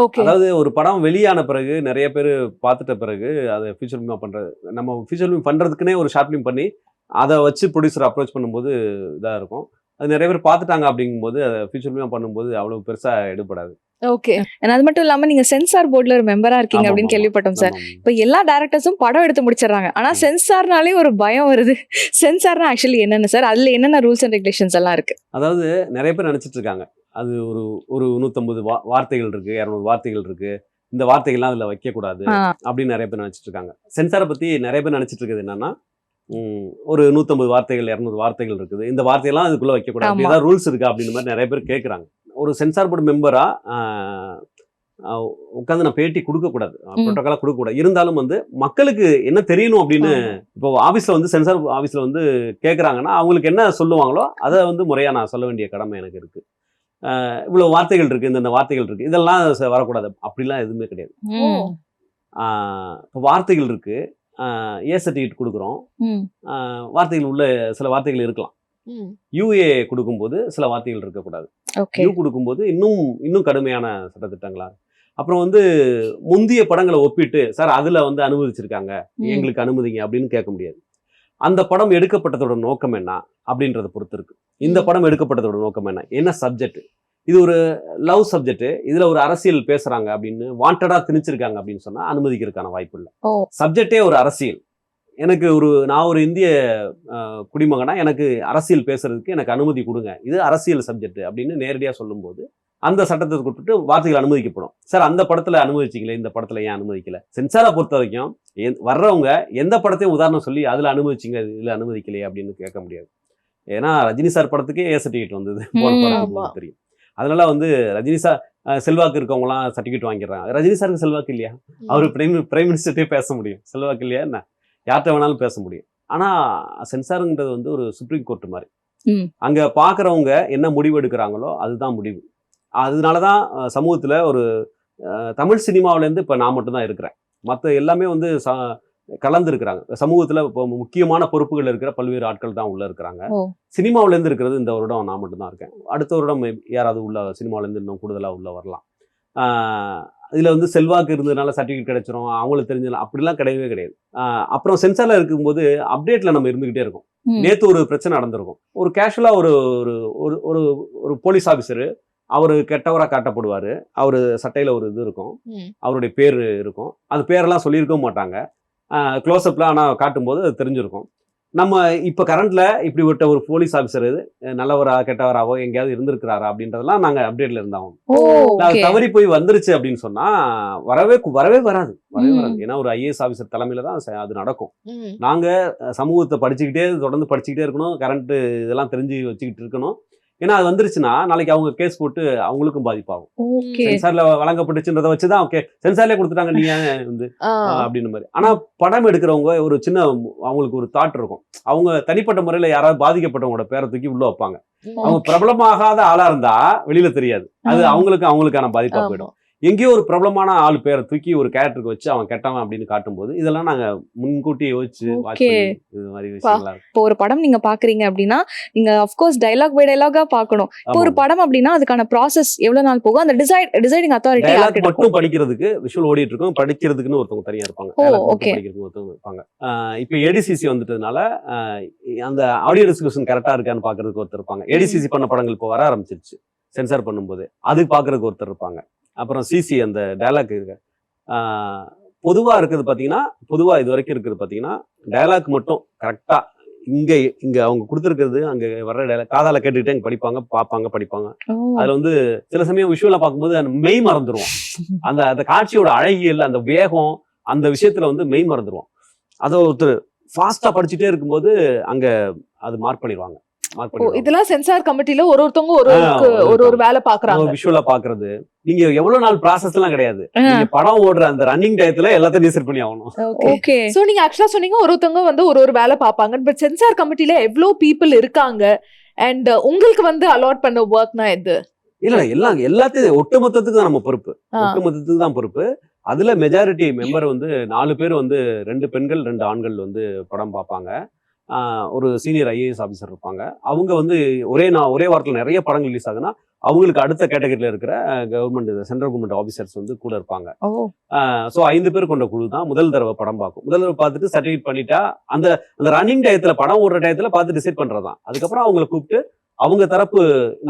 Speaker 3: ஓகே
Speaker 2: அதாவது ஒரு படம் வெளியான பிறகு நிறைய பேர் பார்த்துட்ட பிறகு அதை ஃபியூச்சர் ஃபிலிமாக பண்ணுறது நம்ம ஃபியூச்சர் ஃபிலிம் பண்ணுறதுக்குனே ஒரு ஷார்ட் ஃபிலிம் பண்ணி அதை வச்சு ப்ரொடியூசர் அப்ரோச் பண்ணும்போது இதாக இருக்கும். அது நிறைய பேர் பார்த்துட்டாங்க அப்படிங்கும்போது அதை ஃபியூச்சர் பண்ணும்போது அவ்வளோ பெருசாக எடுபடாது.
Speaker 3: ஓகே
Speaker 1: அது மட்டும் இல்லாம நீங்க சென்சார் போர்டுல ஒரு மெம்பரா இருக்கீங்க அப்படின்னு. கேள்விப்பட்டோம் சார். இப்ப எல்லா டேரக்டர்ஸும் படம் எடுத்து முடிச்சிடுறாங்க. ஆனா. சென்சார்னாலே ஒரு பயம் வருது. சென்சார்னா ஆக்சுவலி என்னென்ன சார் அதுல என்னென்ன ரூல்ஸ் அண்ட் ரெகுலேஷன்ஸ் எல்லாம் இருக்கு?
Speaker 2: அதாவது நிறைய பேர் நினச்சிட்டு இருக்காங்க. அது ஒரு ஒரு நூற்றம்பது வா வார்த்தைகள் இருக்கு இரநூறு வார்த்தைகள் இருக்கு. இந்த வார்த்தைகள்லாம் அதில் வைக்கக்கூடாது அப்படின்னு நிறைய பேர் நினச்சிட்டு இருக்காங்க. சென்சாரை பற்றி நிறைய பேர் நினச்சிட்டு இருக்குது என்னன்னா ஒரு நூற்றம்பது வார்த்தைகள் இரநூறு வார்த்தைகள் இருக்குது. இந்த வார்த்தையெல்லாம் அதுக்குள்ளே வைக்கக்கூடாது. ஏதாவது ரூல்ஸ் இருக்கா அப்படின்னு மாதிரி நிறைய பேர் கேட்குறாங்க ஒரு சென்சார் போர்டு மெம்பராக உட்காந்து நான் பேட்டி கொடுக்கக்கூடாது. ப்ரோட்டோக்காலாக கொடுக்கக்கூடாது. இருந்தாலும் வந்து மக்களுக்கு என்ன தெரியணும் அப்படின்னு இப்போ ஆஃபீஸில் வந்து சென்சார் ஆஃபீஸில் வந்து கேட்குறாங்கன்னா அவங்களுக்கு என்ன சொல்லுவாங்களோ அதை வந்து முறையாக நான் சொல்ல வேண்டிய கடமை எனக்கு இருக்குது இவ்வளோ வார்த்தைகள் இருக்குது இந்தந்த வார்த்தைகள் இருக்குது இதெல்லாம் வரக்கூடாது. அப்படிலாம் எதுவுமே கிடையாது. இப்போ வார்த்தைகள் இருக்குது ஏ சர்டிஃபிகேட் கொடுக்குறோம். வார்த்தைகள் உள்ள சில வார்த்தைகள் இருக்கலாம். யூஏ கொடுக்கும்போது சில வார்த்தைகள் இருக்கக்கூடாது. யூ கொடுக்கும்போது இன்னும் இன்னும் கடுமையான சட்டத்திட்டங்களா? அப்புறம் வந்து முந்தைய படங்களை ஒப்பிட்டு சார் அதுல வந்து அனுமதிச்சிருக்காங்க. எங்களுக்கு அனுமதிங்க அப்படின்னு கேட்க முடியாது. அந்த படம் எடுக்கப்பட்டதோட நோக்கம் என்ன? அப்படின்றத பொறுத்து இருக்கு. இந்த. படம் எடுக்கப்பட்டதோட நோக்கம் என்ன? என்ன சப்ஜெக்ட் இது ஒரு லவ் சப்ஜெக்ட். இதுல ஒரு அரசியல் பேசுறாங்க அப்படின்னு வாண்டடா திணிச்சிருக்காங்க அப்படின்னு சொன்னா அனுமதிக்கிறதுக்கான வாய்ப்பு இல்லை. சப்ஜெக்டே ஒரு அரசியல். எனக்கு ஒரு நான் ஒரு இந்திய குடிமகனா எனக்கு அரசியல் பேசுறதுக்கு எனக்கு அனுமதி கொடுங்க. இது அரசியல் சப்ஜெக்ட் அப்படின்னு நேரடியா சொல்லும்போது அந்த சட்டத்தை கொடுத்துட்டு வார்த்தைகள் அனுமதிக்கப்படும். சார் அந்த படத்துல அனுமதிச்சிங்களே இந்த படத்துல ஏன் அனுமதிக்கல? சென்சாரை பொறுத்த வரைக்கும் வர்றவங்க எந்த படத்தையும் உதாரணம் சொல்லி அதுல அனுமதிச்சிங்க இதுல அனுமதிக்கலையே அப்படின்னு கேட்க முடியாது. ஏன்னா ரஜினி சார் படத்துக்கே ஏ சர்டிஃபிகேட் வந்தது. தெரியும். அதனால வந்து ரஜினி சார் செல்வாக்கு இருக்கவங்கலாம் சர்டிஃபிகேட் வாங்கிடுறாங்க. ரஜினி சாருக்கு செல்வாக்கு இல்லையா? அவர் பிரைம் பிரைம் மினிஸ்டர்ட்டே பேச முடியும். செல்வாக்கு இல்லையா என்ன? யார்கிட்ட வேணாலும் பேச முடியும். ஆனா சென்சாருங்கிறது வந்து ஒரு சுப்ரீம் கோர்ட் மாதிரி. அங்க பாக்குறவங்க என்ன முடிவு எடுக்கிறாங்களோ அதுதான் முடிவு. அதனாலதான் அஹ், சமூகத்துல ஒரு தமிழ் சினிமாவுல இருந்து இப்ப நான் மட்டும் தான் இருக்கிறேன். மற்ற எல்லாமே வந்து ச- கலந்து இருக்கிறாங்க சமூகத்துல இப்போ முக்கியமான பொறுப்புகள் இருக்கிற பல்வேறு ஆட்கள் தான் உள்ள இருக்கிறாங்க.
Speaker 1: ஓ.
Speaker 2: சினிமாவுல இருந்து இருக்கிறது இந்த வருடம் நான் மட்டும் தான் இருக்கேன். அடுத்த வருடம் யாராவது உள்ள சினிமாவுல இருந்து இன்னும் கூடுதலா உள்ள வரலாம். இதுல வந்து செல்வாக்கு இருந்ததுனால சர்டிஃபிகேட் கிடைச்சிரும். அவங்களுக்கு தெரிஞ்சதுனால அப்படிலாம் கிடையவே கிடையாது. அப்புறம் சென்சார்ல இருக்கும்போது அப்டேட்ல நம்ம இருந்துகிட்டே இருக்கோம். நேத்து ஒரு பிரச்சனை நடந்திருக்கும். ஒரு கேஷுவலா ஒரு ஒரு ஒரு ஒரு போலீஸ் ஆபீசர் அவர் கெட்டவரா காட்டப்படுவாரு. அவர் சட்டையில ஒரு இது இருக்கும். அவருடைய பேர் இருக்கும். அந்த பேரெல்லாம் சொல்லியிருக்கவும் மாட்டாங்க. க்ளோஸ்அப்ல ஆனால் காட்டும்போது அது தெரிஞ்சிருக்கும். நம்ம இப்போ கரண்ட்ல இப்படி விட்ட ஒரு போலீஸ் ஆஃபீஸர் நல்லவரா கெட்டவராவோ எங்கேயாவது இருந்திருக்கிறாரா அப்படின்றதெல்லாம் நாங்க அப்டேட்ல
Speaker 1: ஓகே
Speaker 2: தவறி போய் வந்துருச்சு அப்படின்னு சொன்னா வரவே வரவே வராது வரவே. வராது. ஏன்னா ஒரு ஐஏஎஸ் ஆஃபீஸர் தலைமையில தான் அது நடக்கும்.
Speaker 3: ம்.
Speaker 2: நாங்க அஹ், சமூகத்தை படிச்சுக்கிட்டே தொடர்ந்து படிச்சுக்கிட்டே இருக்கணும். கரண்ட் இதெல்லாம் தெரிஞ்சு வச்சுக்கிட்டு இருக்கணும். ஏன்னா அது வந்துருச்சுன்னா நாளைக்கு அவங்க கேஸ் போட்டு அவங்களுக்கும் பாதிப்பாகும். சென்சார்ல வழங்கப்பட்டுச்சுன்றதை வச்சுதான் ஓகே சென்சார்லயே கொடுத்துட்டாங்க நீ ஏன் வந்து அப்படின்னு மாதிரி. ஆனா படம் எடுக்கிறவங்க ஒரு சின்ன அவங்களுக்கு ஒரு தாட் இருக்கும். அவங்க தனிப்பட்ட முறையில யாராவது பாதிக்கப்பட்டவங்களோட பேரை தூக்கி உள்ள வைப்பாங்க. அவங்க பிரபலமாகாத ஆளா இருந்தா வெளியில தெரியாது. அது. அவங்களுக்கு அவங்களுக்கான பாதிப்பா. போயிடும். எங்கேயோ ஒரு பிரபலமான ஆள் பேரை தூக்கி ஒரு கேரக்டருக்கு வச்சு அவன் கெட்டவன் அப்படின்னு காட்டும்போது இதெல்லாம் நாங்க முன்கூட்டி யோசிச்சு இது மாதிரி விஷயங்களா இருக்கும்.
Speaker 1: இப்போ ஒரு படம் நீங்க பாக்குறீங்க அப்படின்னா நீங்க அஃப்கோர்ஸ் டைலாக் பை டைலாகா பார்க்கணும் இப்போ ஒரு. படம் அப்படின்னா அதுக்கான ப்ராசஸ் எவ்வளவு நாள் போகும்? அந்த டிசைட் டிசைடிங் அத்தாரிட்டி
Speaker 2: மட்டும் படிக்கிறதுக்கு விஷுவல் ஓடிட்டு இருக்கும். படிக்கிறதுக்குன்னு ஒருத்தவங்க தனியா இருப்பாங்க. படிக்கிறதுக்கு ஒருத்தவங்க இருப்பாங்க. இப்போ ஏடிசிசி வந்துட்டதுனால அந்த ஆடியோ டிஸ்கஷன் கரெக்டா இருக்கான்னு பாக்குறதுக்கு ஒருத்தர் இருப்பாங்க. ஏடிசிசி பண்ண படங்கள் இப்போ வர ஆரம்பிச்சிருச்சு. சென்சார் பண்ணும்போது. அது பாக்குறதுக்கு ஒருத்தர் இருப்பாங்க. அப்புறம் சிசி அந்த டயலாக் இருக்கு. ஆஹ் பொதுவா இருக்குது பாத்தீங்கன்னா பொதுவா இது வரைக்கும் இருக்குது பாத்தீங்கன்னா டயலாக் மட்டும் கரெக்டா இங்க இங்க அவங்க கொடுத்துருக்கிறது அங்க வர்ற டயலாக் காதால கேட்டுக்கிட்டே இங்க படிப்பாங்க பார்ப்பாங்க படிப்பாங்க. அதுல வந்து சில சமயம் விஷுவலா பார்க்கும்போது அந்த மெய் மறந்துருவோம். அந்த அந்த காட்சியோட அழகியல் அந்த வேகம் அந்த விஷயத்துல வந்து மெய் மறந்துருவோம். அதை ஒருத்தர் ஃபாஸ்டா படிச்சுட்டே இருக்கும்போது அங்க அது மார்க் பண்ணிடுவாங்க
Speaker 3: இதெல்லாம் சென்சார் கமிட்டில ஒரு ஒருத்தவங்க ஒரு
Speaker 2: ஒரு
Speaker 3: ஒரு வேலை பாக்குறாங்க
Speaker 2: விஷுவலா பாக்குறது நீங்க எவ்வளவு நாள் ப்ராசஸ் எல்லாம் கிடையாது. நீங்க படம் ஓடுற அந்த ரன்னிங் டயத்துல எல்லாத்தையும் ரீசெட் பண்ணி ஆகணும்.
Speaker 1: ஓகே
Speaker 3: சோ நீங்க ஆக்சுவலா சொன்னீங்க ஒரு ஒருத்தவங்க வந்து ஒரு ஒரு வேலை பார்ப்பாங்க பட் சென்சார் கமிட்டில எவ்வளவு பீப்புள் இருக்காங்க? அண்ட் உங்களுக்கு வந்து அலாட் பண்ண ஒர்க்னா எது?
Speaker 2: இல்ல எல்லாம் எல்லாத்தையும் ஒட்டுமொத்தத்துக்கு தான் நம்ம பொறுப்பு. ஒட்டுமொத்தத்துக்கு தான் பொறுப்பு. அதுல மெஜாரிட்டி மெம்பர் வந்து நாலு பேர் வந்து ரெண்டு பெண்கள் ரெண்டு ஆண்கள் வந்து படம் பார்ப்பாங்க. ஒரு சீனியர் ஐஏஎஸ் ஆஃபீஸர் இருப்பாங்க. அவங்க வந்து ஒரே நான் ஒரே வாரத்தில் நிறைய படங்கள் ரிலீஸ் ஆகுனா அவங்களுக்கு அடுத்த கேட்டகரியில் இருக்கிற கவர்மெண்ட் சென்ட்ரல் கவர்மெண்ட் ஆஃபீஸர்ஸ் வந்து கூட இருப்பாங்க. ஸோ ஐந்து பேர் கொண்ட குழு தான் முதல் தடவை படம் பார்க்கும். முதல் தடவை பார்த்துட்டு சர்டிஃபிகேட் பண்ணிட்டா அந்த அந்த ரன்னிங் டயத்துல படம் ஓடுற டயத்துல பார்த்து டிசைட் பண்றதுதான். அதுக்கப்புறம் அவங்களை கூப்பிட்டு அவங்க தரப்பு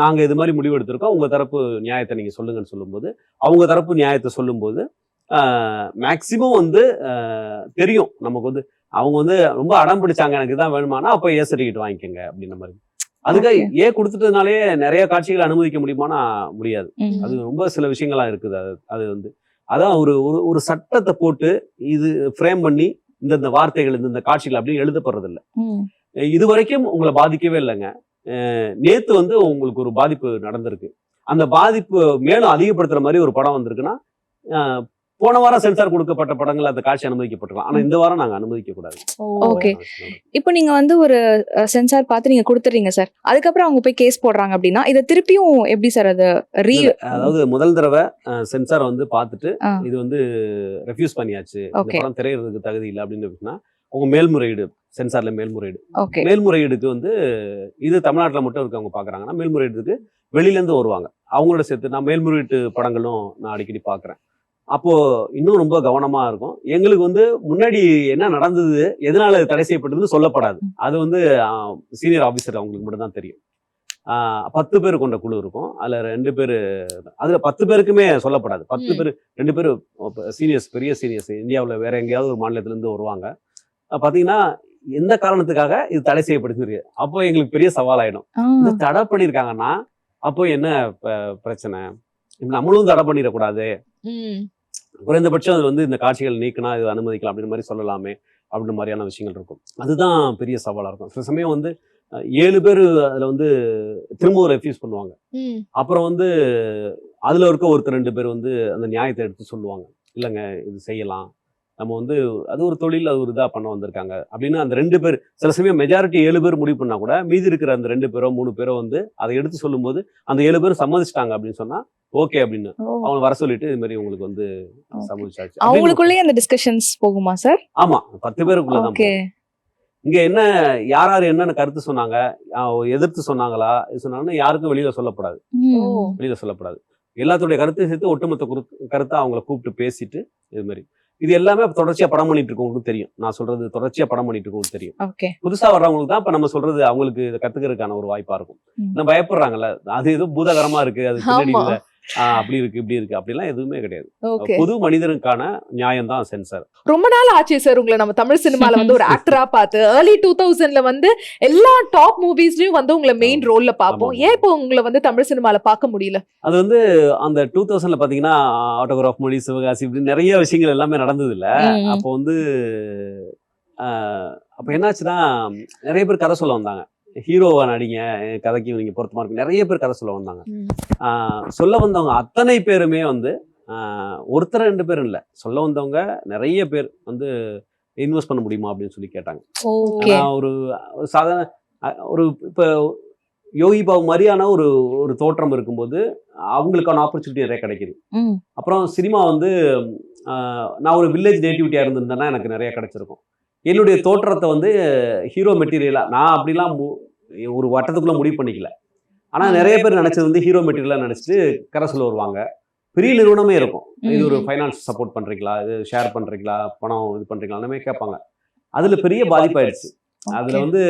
Speaker 2: நாங்க இது மாதிரி முடிவு எடுத்திருக்கோம் உங்க தரப்பு நியாயத்தை நீங்க சொல்லுங்கன்னு சொல்லும்போது அவங்க தரப்பு நியாயத்தை சொல்லும்போது மேக்சிமம் வந்து தெரியும். நமக்கு வந்து அவங்க வந்து ரொம்ப அடம் பிடிச்சாங்க எனக்கு இதான் வேணுமானா அப்போ ஏ சர்டிஃபிகேட் வாங்கிக்கோங்க அப்படின்ற மாதிரி. அதுக்கு
Speaker 1: Okay.
Speaker 2: ஏ கொடுத்துட்டதுனாலே நிறைய காட்சிகள் அனுமதிக்க முடியுமானா முடியாது. அது ரொம்ப சில விஷயங்களா இருக்குது அது அது வந்து. அதான் ஒரு ஒரு ஒரு சட்டத்தை போட்டு இது ஃப்ரேம் பண்ணி இந்தந்த வார்த்தைகள் இந்தந்த காட்சிகள் அப்படின்னு எழுதப்படுறது இல்ல. இது வரைக்கும் உங்களை பாதிக்கவே இல்லைங்க. நேத்து வந்து உங்களுக்கு ஒரு பாதிப்பு நடந்திருக்கு. அந்த பாதிப்பு மேலும் அதிகப்படுத்துற மாதிரி ஒரு படம் வந்திருக்குன்னா போன வாரம் சென்சார் கொடுக்கப்பட்ட படங்கள் அந்த காட்சி அனுமதிக்கப்பட்டிருக்கலாம். ஆனா இந்த வாரம் நாங்க அனுமதிக்க கூடாது
Speaker 1: Okay. இப்போ நீங்க வந்து ஒரு சென்சார் பார்த்து நீங்க கொடுத்துறீங்க சார் அதுக்கப்புறம் அவங்க போய் கேஸ் போடுறாங்க அப்படின்னா இதை திருப்பியும் எப்படி சார் அது ரீ
Speaker 2: அதாவது முதல் தடவை சென்சார் வந்து பார்த்துட்டு. இது வந்து ரெஃப்யூஸ் பண்ணியாச்சு. இந்த. படம் திரையிறதுக்கு தகுதி இல்லை அப்படின்னு அவங்க மேல்முறையீடு சென்சார்ல மேல்முறையீடு.
Speaker 1: ஓகே
Speaker 2: மேல்முறையீடுக்கு வந்து இது தமிழ்நாட்டில் மட்டும் இருக்கவங்க பார்க்குறாங்கன்னா மேல்முறையீடுக்கு வெளியிலேருந்து வருவாங்க. அவங்களோட சேர்த்து நான் மேல்முறையீட்டு படங்களும் நான் அடிக்கடி பார்க்குறேன். அப்போ இன்னும் ரொம்ப கவனமா இருக்கும். எங்களுக்கு வந்து முன்னாடி என்ன நடந்தது எதனால தடை செய்யப்பட்டதுன்னு சொல்லப்படாது. அது வந்து சீனியர் ஆஃபீஸர் அவங்களுக்கு மட்டும் தான் தெரியும். பத்து பேர் கொண்ட குழு இருக்கும். அதுல ரெண்டு பேர் அதுல பத்து பேருக்குமே சொல்லப்படாது. பத்து. பேர் ரெண்டு பேர் சீனியர்ஸ் பெரிய சீனியர்ஸ் இந்தியாவுல வேற எங்கேயாவது ஒரு மாநிலத்துல இருந்து வருவாங்க. அஹ் பாத்தீங்கன்னா எந்த காரணத்துக்காக இது தடை செய்யப்படுது அப்போ எங்களுக்கு பெரிய சவாலாயிடும். இது தடை பண்ணியிருக்காங்கன்னா அப்போ என்ன பிரச்சனை? நம்மளும் தடை பண்ணிடக்கூடாது. குறைந்தபட்சம் அது வந்து இந்த காட்சிகள் நீக்கினா இது அனுமதிக்கலாம் அப்படின்ற மாதிரி சொல்லலாமே அப்படின்ற மாதிரியான விஷயங்கள் இருக்கும். அதுதான் பெரிய சவாலா இருக்கும். சில சமயம் வந்து ஏழு பேர் அதுல வந்து திரும்பவும் ரெஃப்யூஸ் பண்ணுவாங்க. அப்புறம் வந்து அதுல இருக்க ஒருத்தர் ரெண்டு பேர் வந்து அந்த நியாயத்தை எடுத்து சொல்லுவாங்க. இல்லைங்க இது செய்யலாம். நம்ம வந்து அது ஒரு தொழில் அது ஒரு இதாக பண்ண வந்திருக்காங்க. அப்படின்னு அந்த ரெண்டு பேர் சில சமயம் மெஜாரிட்டி ஏழு பேர் முடிவு பண்ணா கூட மீதி இருக்கிற அந்த ரெண்டு பேரோ மூணு பேரோ வந்து அதை எடுத்து சொல்லும்போது அந்த ஏழு பேரும் சம்மதிச்சிட்டாங்க அப்படின்னு சொன்னா ஓகே அப்படின்னு அவங்க வர சொல்லிட்டு இது மாதிரி உங்களுக்கு வந்து சம்மதிச்சாச்சு.
Speaker 1: அவங்களுக்குள்ளேயே அந்த டிஸ்கஷன்ஸ் போகுமா சார்
Speaker 2: ஆமா பத்து பேருக்குள்ளதான்
Speaker 1: ஓகே.
Speaker 2: இங்க என்ன யார் யார் என்னென்ன கருத்து சொன்னாங்க எதிர்த்து சொன்னாங்களா இது சொன்னாங்கன்னு யாருக்கும் வெளியில சொல்லப்படாது. வெளியில சொல்லப்படாது. எல்லாத்துடைய கருத்தையும் சேர்த்து ஒட்டுமொத்த குரு- கருத்தை அவங்கள கூப்பிட்டு பேசிட்டு இது மாதிரி. இது எல்லாமே தொடர்ச்சியா படம் பண்ணிட்டு இருக்கவங்களுக்கு தெரியும். நான் சொல்றது தொடர்ச்சியா படம் பண்ணிட்டு இருக்கவங்களுக்கு தெரியும். புதுசா வர்றவங்களுக்கு தான் இப்ப நம்ம சொல்றது அவங்களுக்கு இதை கத்துக்கிறதுக்கான ஒரு வாய்ப்பா இருக்கும். பயப்படுறாங்கல்ல. அது ஏதோ பூதகரமா இருக்கு. அது பின்னாடி அப்படி இருக்கு இப்படி இருக்கு. அப்படிலாம் எதுவுமே கிடையாது. பொது மனிதனுக்கான நியாயம் தான் சென்சார்.
Speaker 3: ரொம்ப நாள் ஆச்சு சார் உங்களை நம்ம தமிழ் சினிமால வந்து ஒரு ஆக்டரா பார்த்து. ஏர்லி டூ தௌசண்ட்ல வந்து எல்லா டாப் மூவிஸ்லயும் வந்து உங்களை மெயின் ரோல்ல பார்ப்போம். ஏன் இப்போ உங்களை வந்து தமிழ் சினிமால பார்க்க முடியல?
Speaker 2: அது வந்து அந்த டூ தௌசண்ட்ல பாத்தீங்கன்னா ஆட்டோகிராஃப் மொழி சிவகாசி இப்படி நிறைய விஷயங்கள் எல்லாமே நடந்தது இல்ல அப்போ வந்து அப்போ என்னாச்சுன்னா நிறைய பேர் கதை சொல்ல வந்தாங்க. ஹீரோவா நடிங்க கதைக்கு நீங்க பொருத்தமா இருக்கு நிறைய பேர் கதை சொல்ல வந்தாங்க. சொல்ல வந்தவங்க அத்தனை பேருமே வந்து ஒருத்தர் ரெண்டு பேரும் இல்ல சொல்ல வந்தவங்க நிறைய பேர் வந்து இன்வெஸ்ட் பண்ண முடியுமா அப்படின்னு சொல்லி கேட்டாங்க. ஒரு சாதாரண ஒரு இப்போ யோகி பாபு மாதிரியான ஒரு ஒரு தோற்றம் இருக்கும்போது அவங்களுக்கான ஆப்பர்ச்சுனிட்டி நிறைய கிடைக்குது. அப்புறம் சினிமா வந்து நான் ஒரு வில்லேஜ் நேட்டிவிட்டியாக இருந்திருந்தேன்னா எனக்கு நிறைய கிடைச்சிருக்கும். என்னுடைய தோற்றத்தை வந்து ஹீரோ மெட்டீரியலாக நான் அப்படிலாம் ஒரு வட்டத்துக்குள்ள முடிவு பண்ணிக்கல. ஆனால் நிறைய பேர் நினச்சது வந்து ஹீரோ மெட்டீரியலாக நினச்சிட்டு கரை சொல்ல வருவாங்க. பெரிய நிறுவனமே இருக்கும். இது ஒரு. ஃபைனான்ஸ் சப்போர்ட் பண்ணுறீங்களா இது ஷேர் பண்ணுறீங்களா பணம் இது பண்ணுறீங்களா அந்த மாதிரி கேட்பாங்க. அதில் பெரிய பாதிப்பாயிடுச்சு அதில். வந்து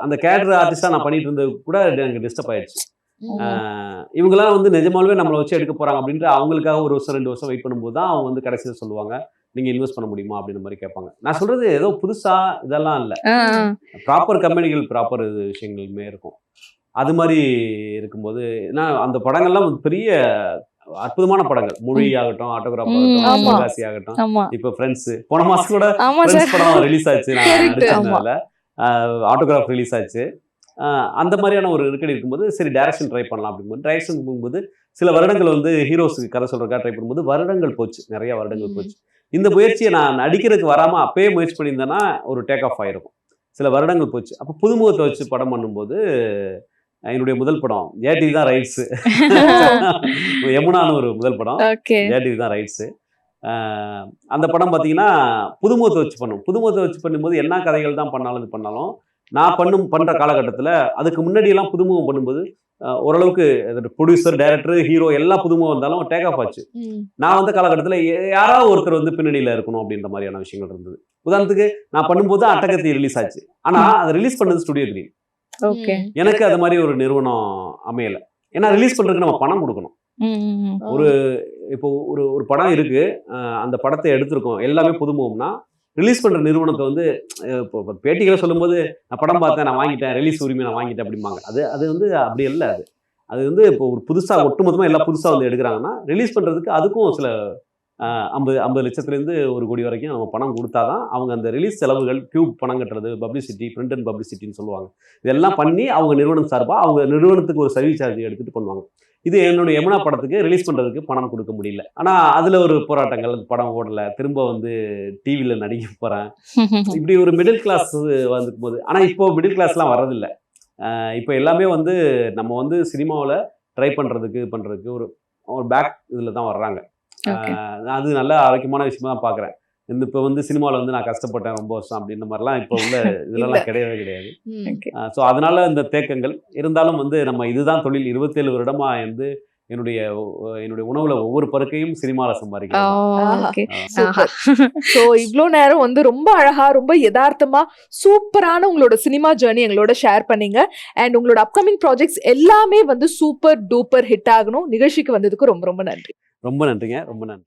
Speaker 2: அந்த கேரக்டர் ஆர்டிஸ்டாக நான் பண்ணிட்டு இருந்தது கூட எனக்கு டிஸ்டர்ப் ஆயிடுச்சு.
Speaker 1: ம்.
Speaker 2: ஆஹ் இவங்கெல்லாம் வந்து நிஜமாலுமே நம்மளை வச்சு எடுக்க போறாங்க அப்படின்ட்டு அவங்களுக்காக ஒரு வருஷம் ரெண்டு வருஷம் வெயிட் பண்ணும்போது தான் அவங்க வந்து கடைசியில் சொல்லுவாங்க. நீங்க இன்வெஸ்ட் பண்ண முடியுமா அப்படின்ற மாதிரி கேட்பாங்க. நான் சொல்றது ஏதோ புதுசா இதெல்லாம் இல்லை. ப்ராப்பர் கம்பெனிகள் ப்ராப்பர் விஷயங்களுமே இருக்கும். அது மாதிரி இருக்கும்போது நான் அந்த படங்கள்லாம் பெரிய அற்புதமான படங்கள். மொழி ஆகட்டும் ஆட்டோகிராஃப் ஆகட்டும் இப்போ ஃப்ரெண்ட்ஸ் போன மாசம் கூட படம் ரிலீஸ் ஆச்சு. நான் ஆட்டோகிராஃப் ரிலீஸ் ஆச்சு. அந்த மாதிரியான ஒரு நெருக்கடி இருக்கும்போது சரி டைரக்ஷன் ட்ரை பண்ணலாம் அப்படிங்கும்போது டைரக்ஷன் போகும்போது சில வருடங்கள் வந்து ஹீரோஸுக்கு கதை சொல்றதுக்காக ட்ரை பண்ணும்போது வருடங்கள் போச்சு. நிறைய வருடங்கள். போச்சு. இந்த முயற்சியை நான் நடிக்கிறதுக்கு வராம அப்பயே முயற்சி பண்ணியிருந்தேன்னா ஒரு டேக் ஆஃப் ஆயிருக்கும். சில வருடங்கள் போச்சு. அப்போ புதுமுகத்தை வச்சு படம் பண்ணும்போது என்னுடைய முதல் படம் ஏடி தான் ரைட்ஸ் யமுனான்னு ஒரு முதல் படம். ஜேடிவி தான் ரைட்ஸு அந்த படம் பார்த்தீங்கன்னா புதுமுகத்தை வச்சு பண்ணும். புதுமுகத்தை வச்சு பண்ணும்போது என்ன கதைகள் தான் பண்ணாலும் இது பண்ணாலும் நான் பண்ணும் பண்ணுற காலகட்டத்தில் அதுக்கு முன்னாடியெல்லாம் புதுமுகம் பண்ணும்போது ஓரளவுக்கு ப்ரொடியூசர் டைரக்டர் ஹீரோ எல்லா புதுமுகம் வந்தாலும் டேக் ஆஃப் ஆச்சு. நான் வந்த காலகட்டத்தில் யாராவது ஒருத்தர் வந்து பின்னணியில் இருக்கணும் அப்படின்ற மாதிரியான விஷயங்கள் இருந்தது. உதாரணத்துக்கு நான் பண்ணும்போது அட்டகத்தி ரிலீஸ் ஆச்சு. ஆனால் அதை ரிலீஸ் பண்ணது ஸ்டுடியோ கிரீன்
Speaker 1: ஓகே.
Speaker 2: எனக்கு அது மாதிரி ஒரு நிறுவனம் அமையலை. ஏன்னா ரிலீஸ் பண்ணுறதுக்கு நம்ம பணம் கொடுக்கணும். ஒரு இப்போ ஒரு ஒரு படம் இருக்கு. அந்த படத்தை எடுத்திருக்கோம். எல்லாமே புதுமுகம்னா ரிலீஸ் பண்ற நிறுவனத்தை வந்து இப்போ பேட்டிகளை சொல்லும்போது நான் படம் பார்த்தேன் நான் வாங்கிட்டேன் ரிலீஸ் உரிமை நான் வாங்கிட்டேன் அப்படிம்பாங்க. அது அது வந்து அப்படி இல்லை அது. அது வந்து இப்போ ஒரு புதுசா ஒட்டுமொத்தமா எல்லாம் புதுசா வந்து எடுக்கிறாங்கன்னா ரிலீஸ் பண்றதுக்கு அதுக்கும் சில ஐம்பது ஐம்பது லட்சத்துலேருந்து ஒரு கோடி வரைக்கும் நம்ம பணம் கொடுத்தாதான் அவங்க அந்த ரிலீஸ் செலவுகள் கியூப் பணம் கட்டுறது பப்ளிசிட்டி பிரிண்ட் அண்ட் பப்ளிசிட்டின்னு சொல்லுவாங்க. இதெல்லாம் பண்ணி அவங்க நிறுவனம் சார்பாக அவங்க நிறுவனத்துக்கு ஒரு சர்வீஸ் சார்ஜ் எடுத்துட்டு பண்ணுவாங்க. இது என்னோட யமுனா படத்துக்கு ரிலீஸ் பண்றதுக்கு பணம் கொடுக்க முடியல. ஆனா அதுல ஒரு போராட்டங்கள் படம் ஓடல. திரும்ப வந்து டிவில நடிக்க போறேன். இப்படி ஒரு மிடில் கிளாஸ் வந்துக்கும் போது ஆனா இப்போ மிடில் கிளாஸ்லாம் வர்றதில்ல. இப்போ எல்லாமே வந்து நம்ம வந்து சினிமாவில் ட்ரை பண்றதுக்கு இது பண்றதுக்கு ஒரு ஒரு பேக் இதுல தான் வர்றாங்க. அது நல்ல ஆரோக்கியமான விஷயமா தான் பாக்குறேன். இந்த இப்போ வந்து சினிமாவில் வந்து நான் கஷ்டப்பட்டேன் ரொம்ப வருஷம் அப்படின்ற மாதிரிலாம் இப்போ உள்ள இதுலலாம் கிடையவே கிடையாது. ஸோ அதனால இந்த தேக்கங்கள். இருந்தாலும் வந்து நம்ம இதுதான் தொழில் இருபத்தேழு வருடமா வந்து என்னுடைய என்னுடைய உணவுல ஒவ்வொரு பருக்கையும் சினிமாவில்
Speaker 1: ஆ,
Speaker 2: சம்பாதிக்கிறேன்
Speaker 1: ஓகே
Speaker 3: சூப்பர் சோ இவ்ளோ நேரம் வந்து ரொம்ப அழகா ரொம்ப யதார்த்தமா சூப்பரான உங்களோட சினிமா ஜேர்னி எங்களோட ஷேர் பண்ணீங்க. அண்ட் உங்களோட அப்கமிங் ப்ராஜெக்ட்ஸ் எல்லாமே வந்து சூப்பர் டூப்பர் ஹிட் ஆகணும். நிகழ்ச்சிக்கு வந்ததுக்கு ரொம்ப ரொம்ப நன்றி.
Speaker 2: ரொம்ப நன்றிங்க. ரொம்ப நன்றி.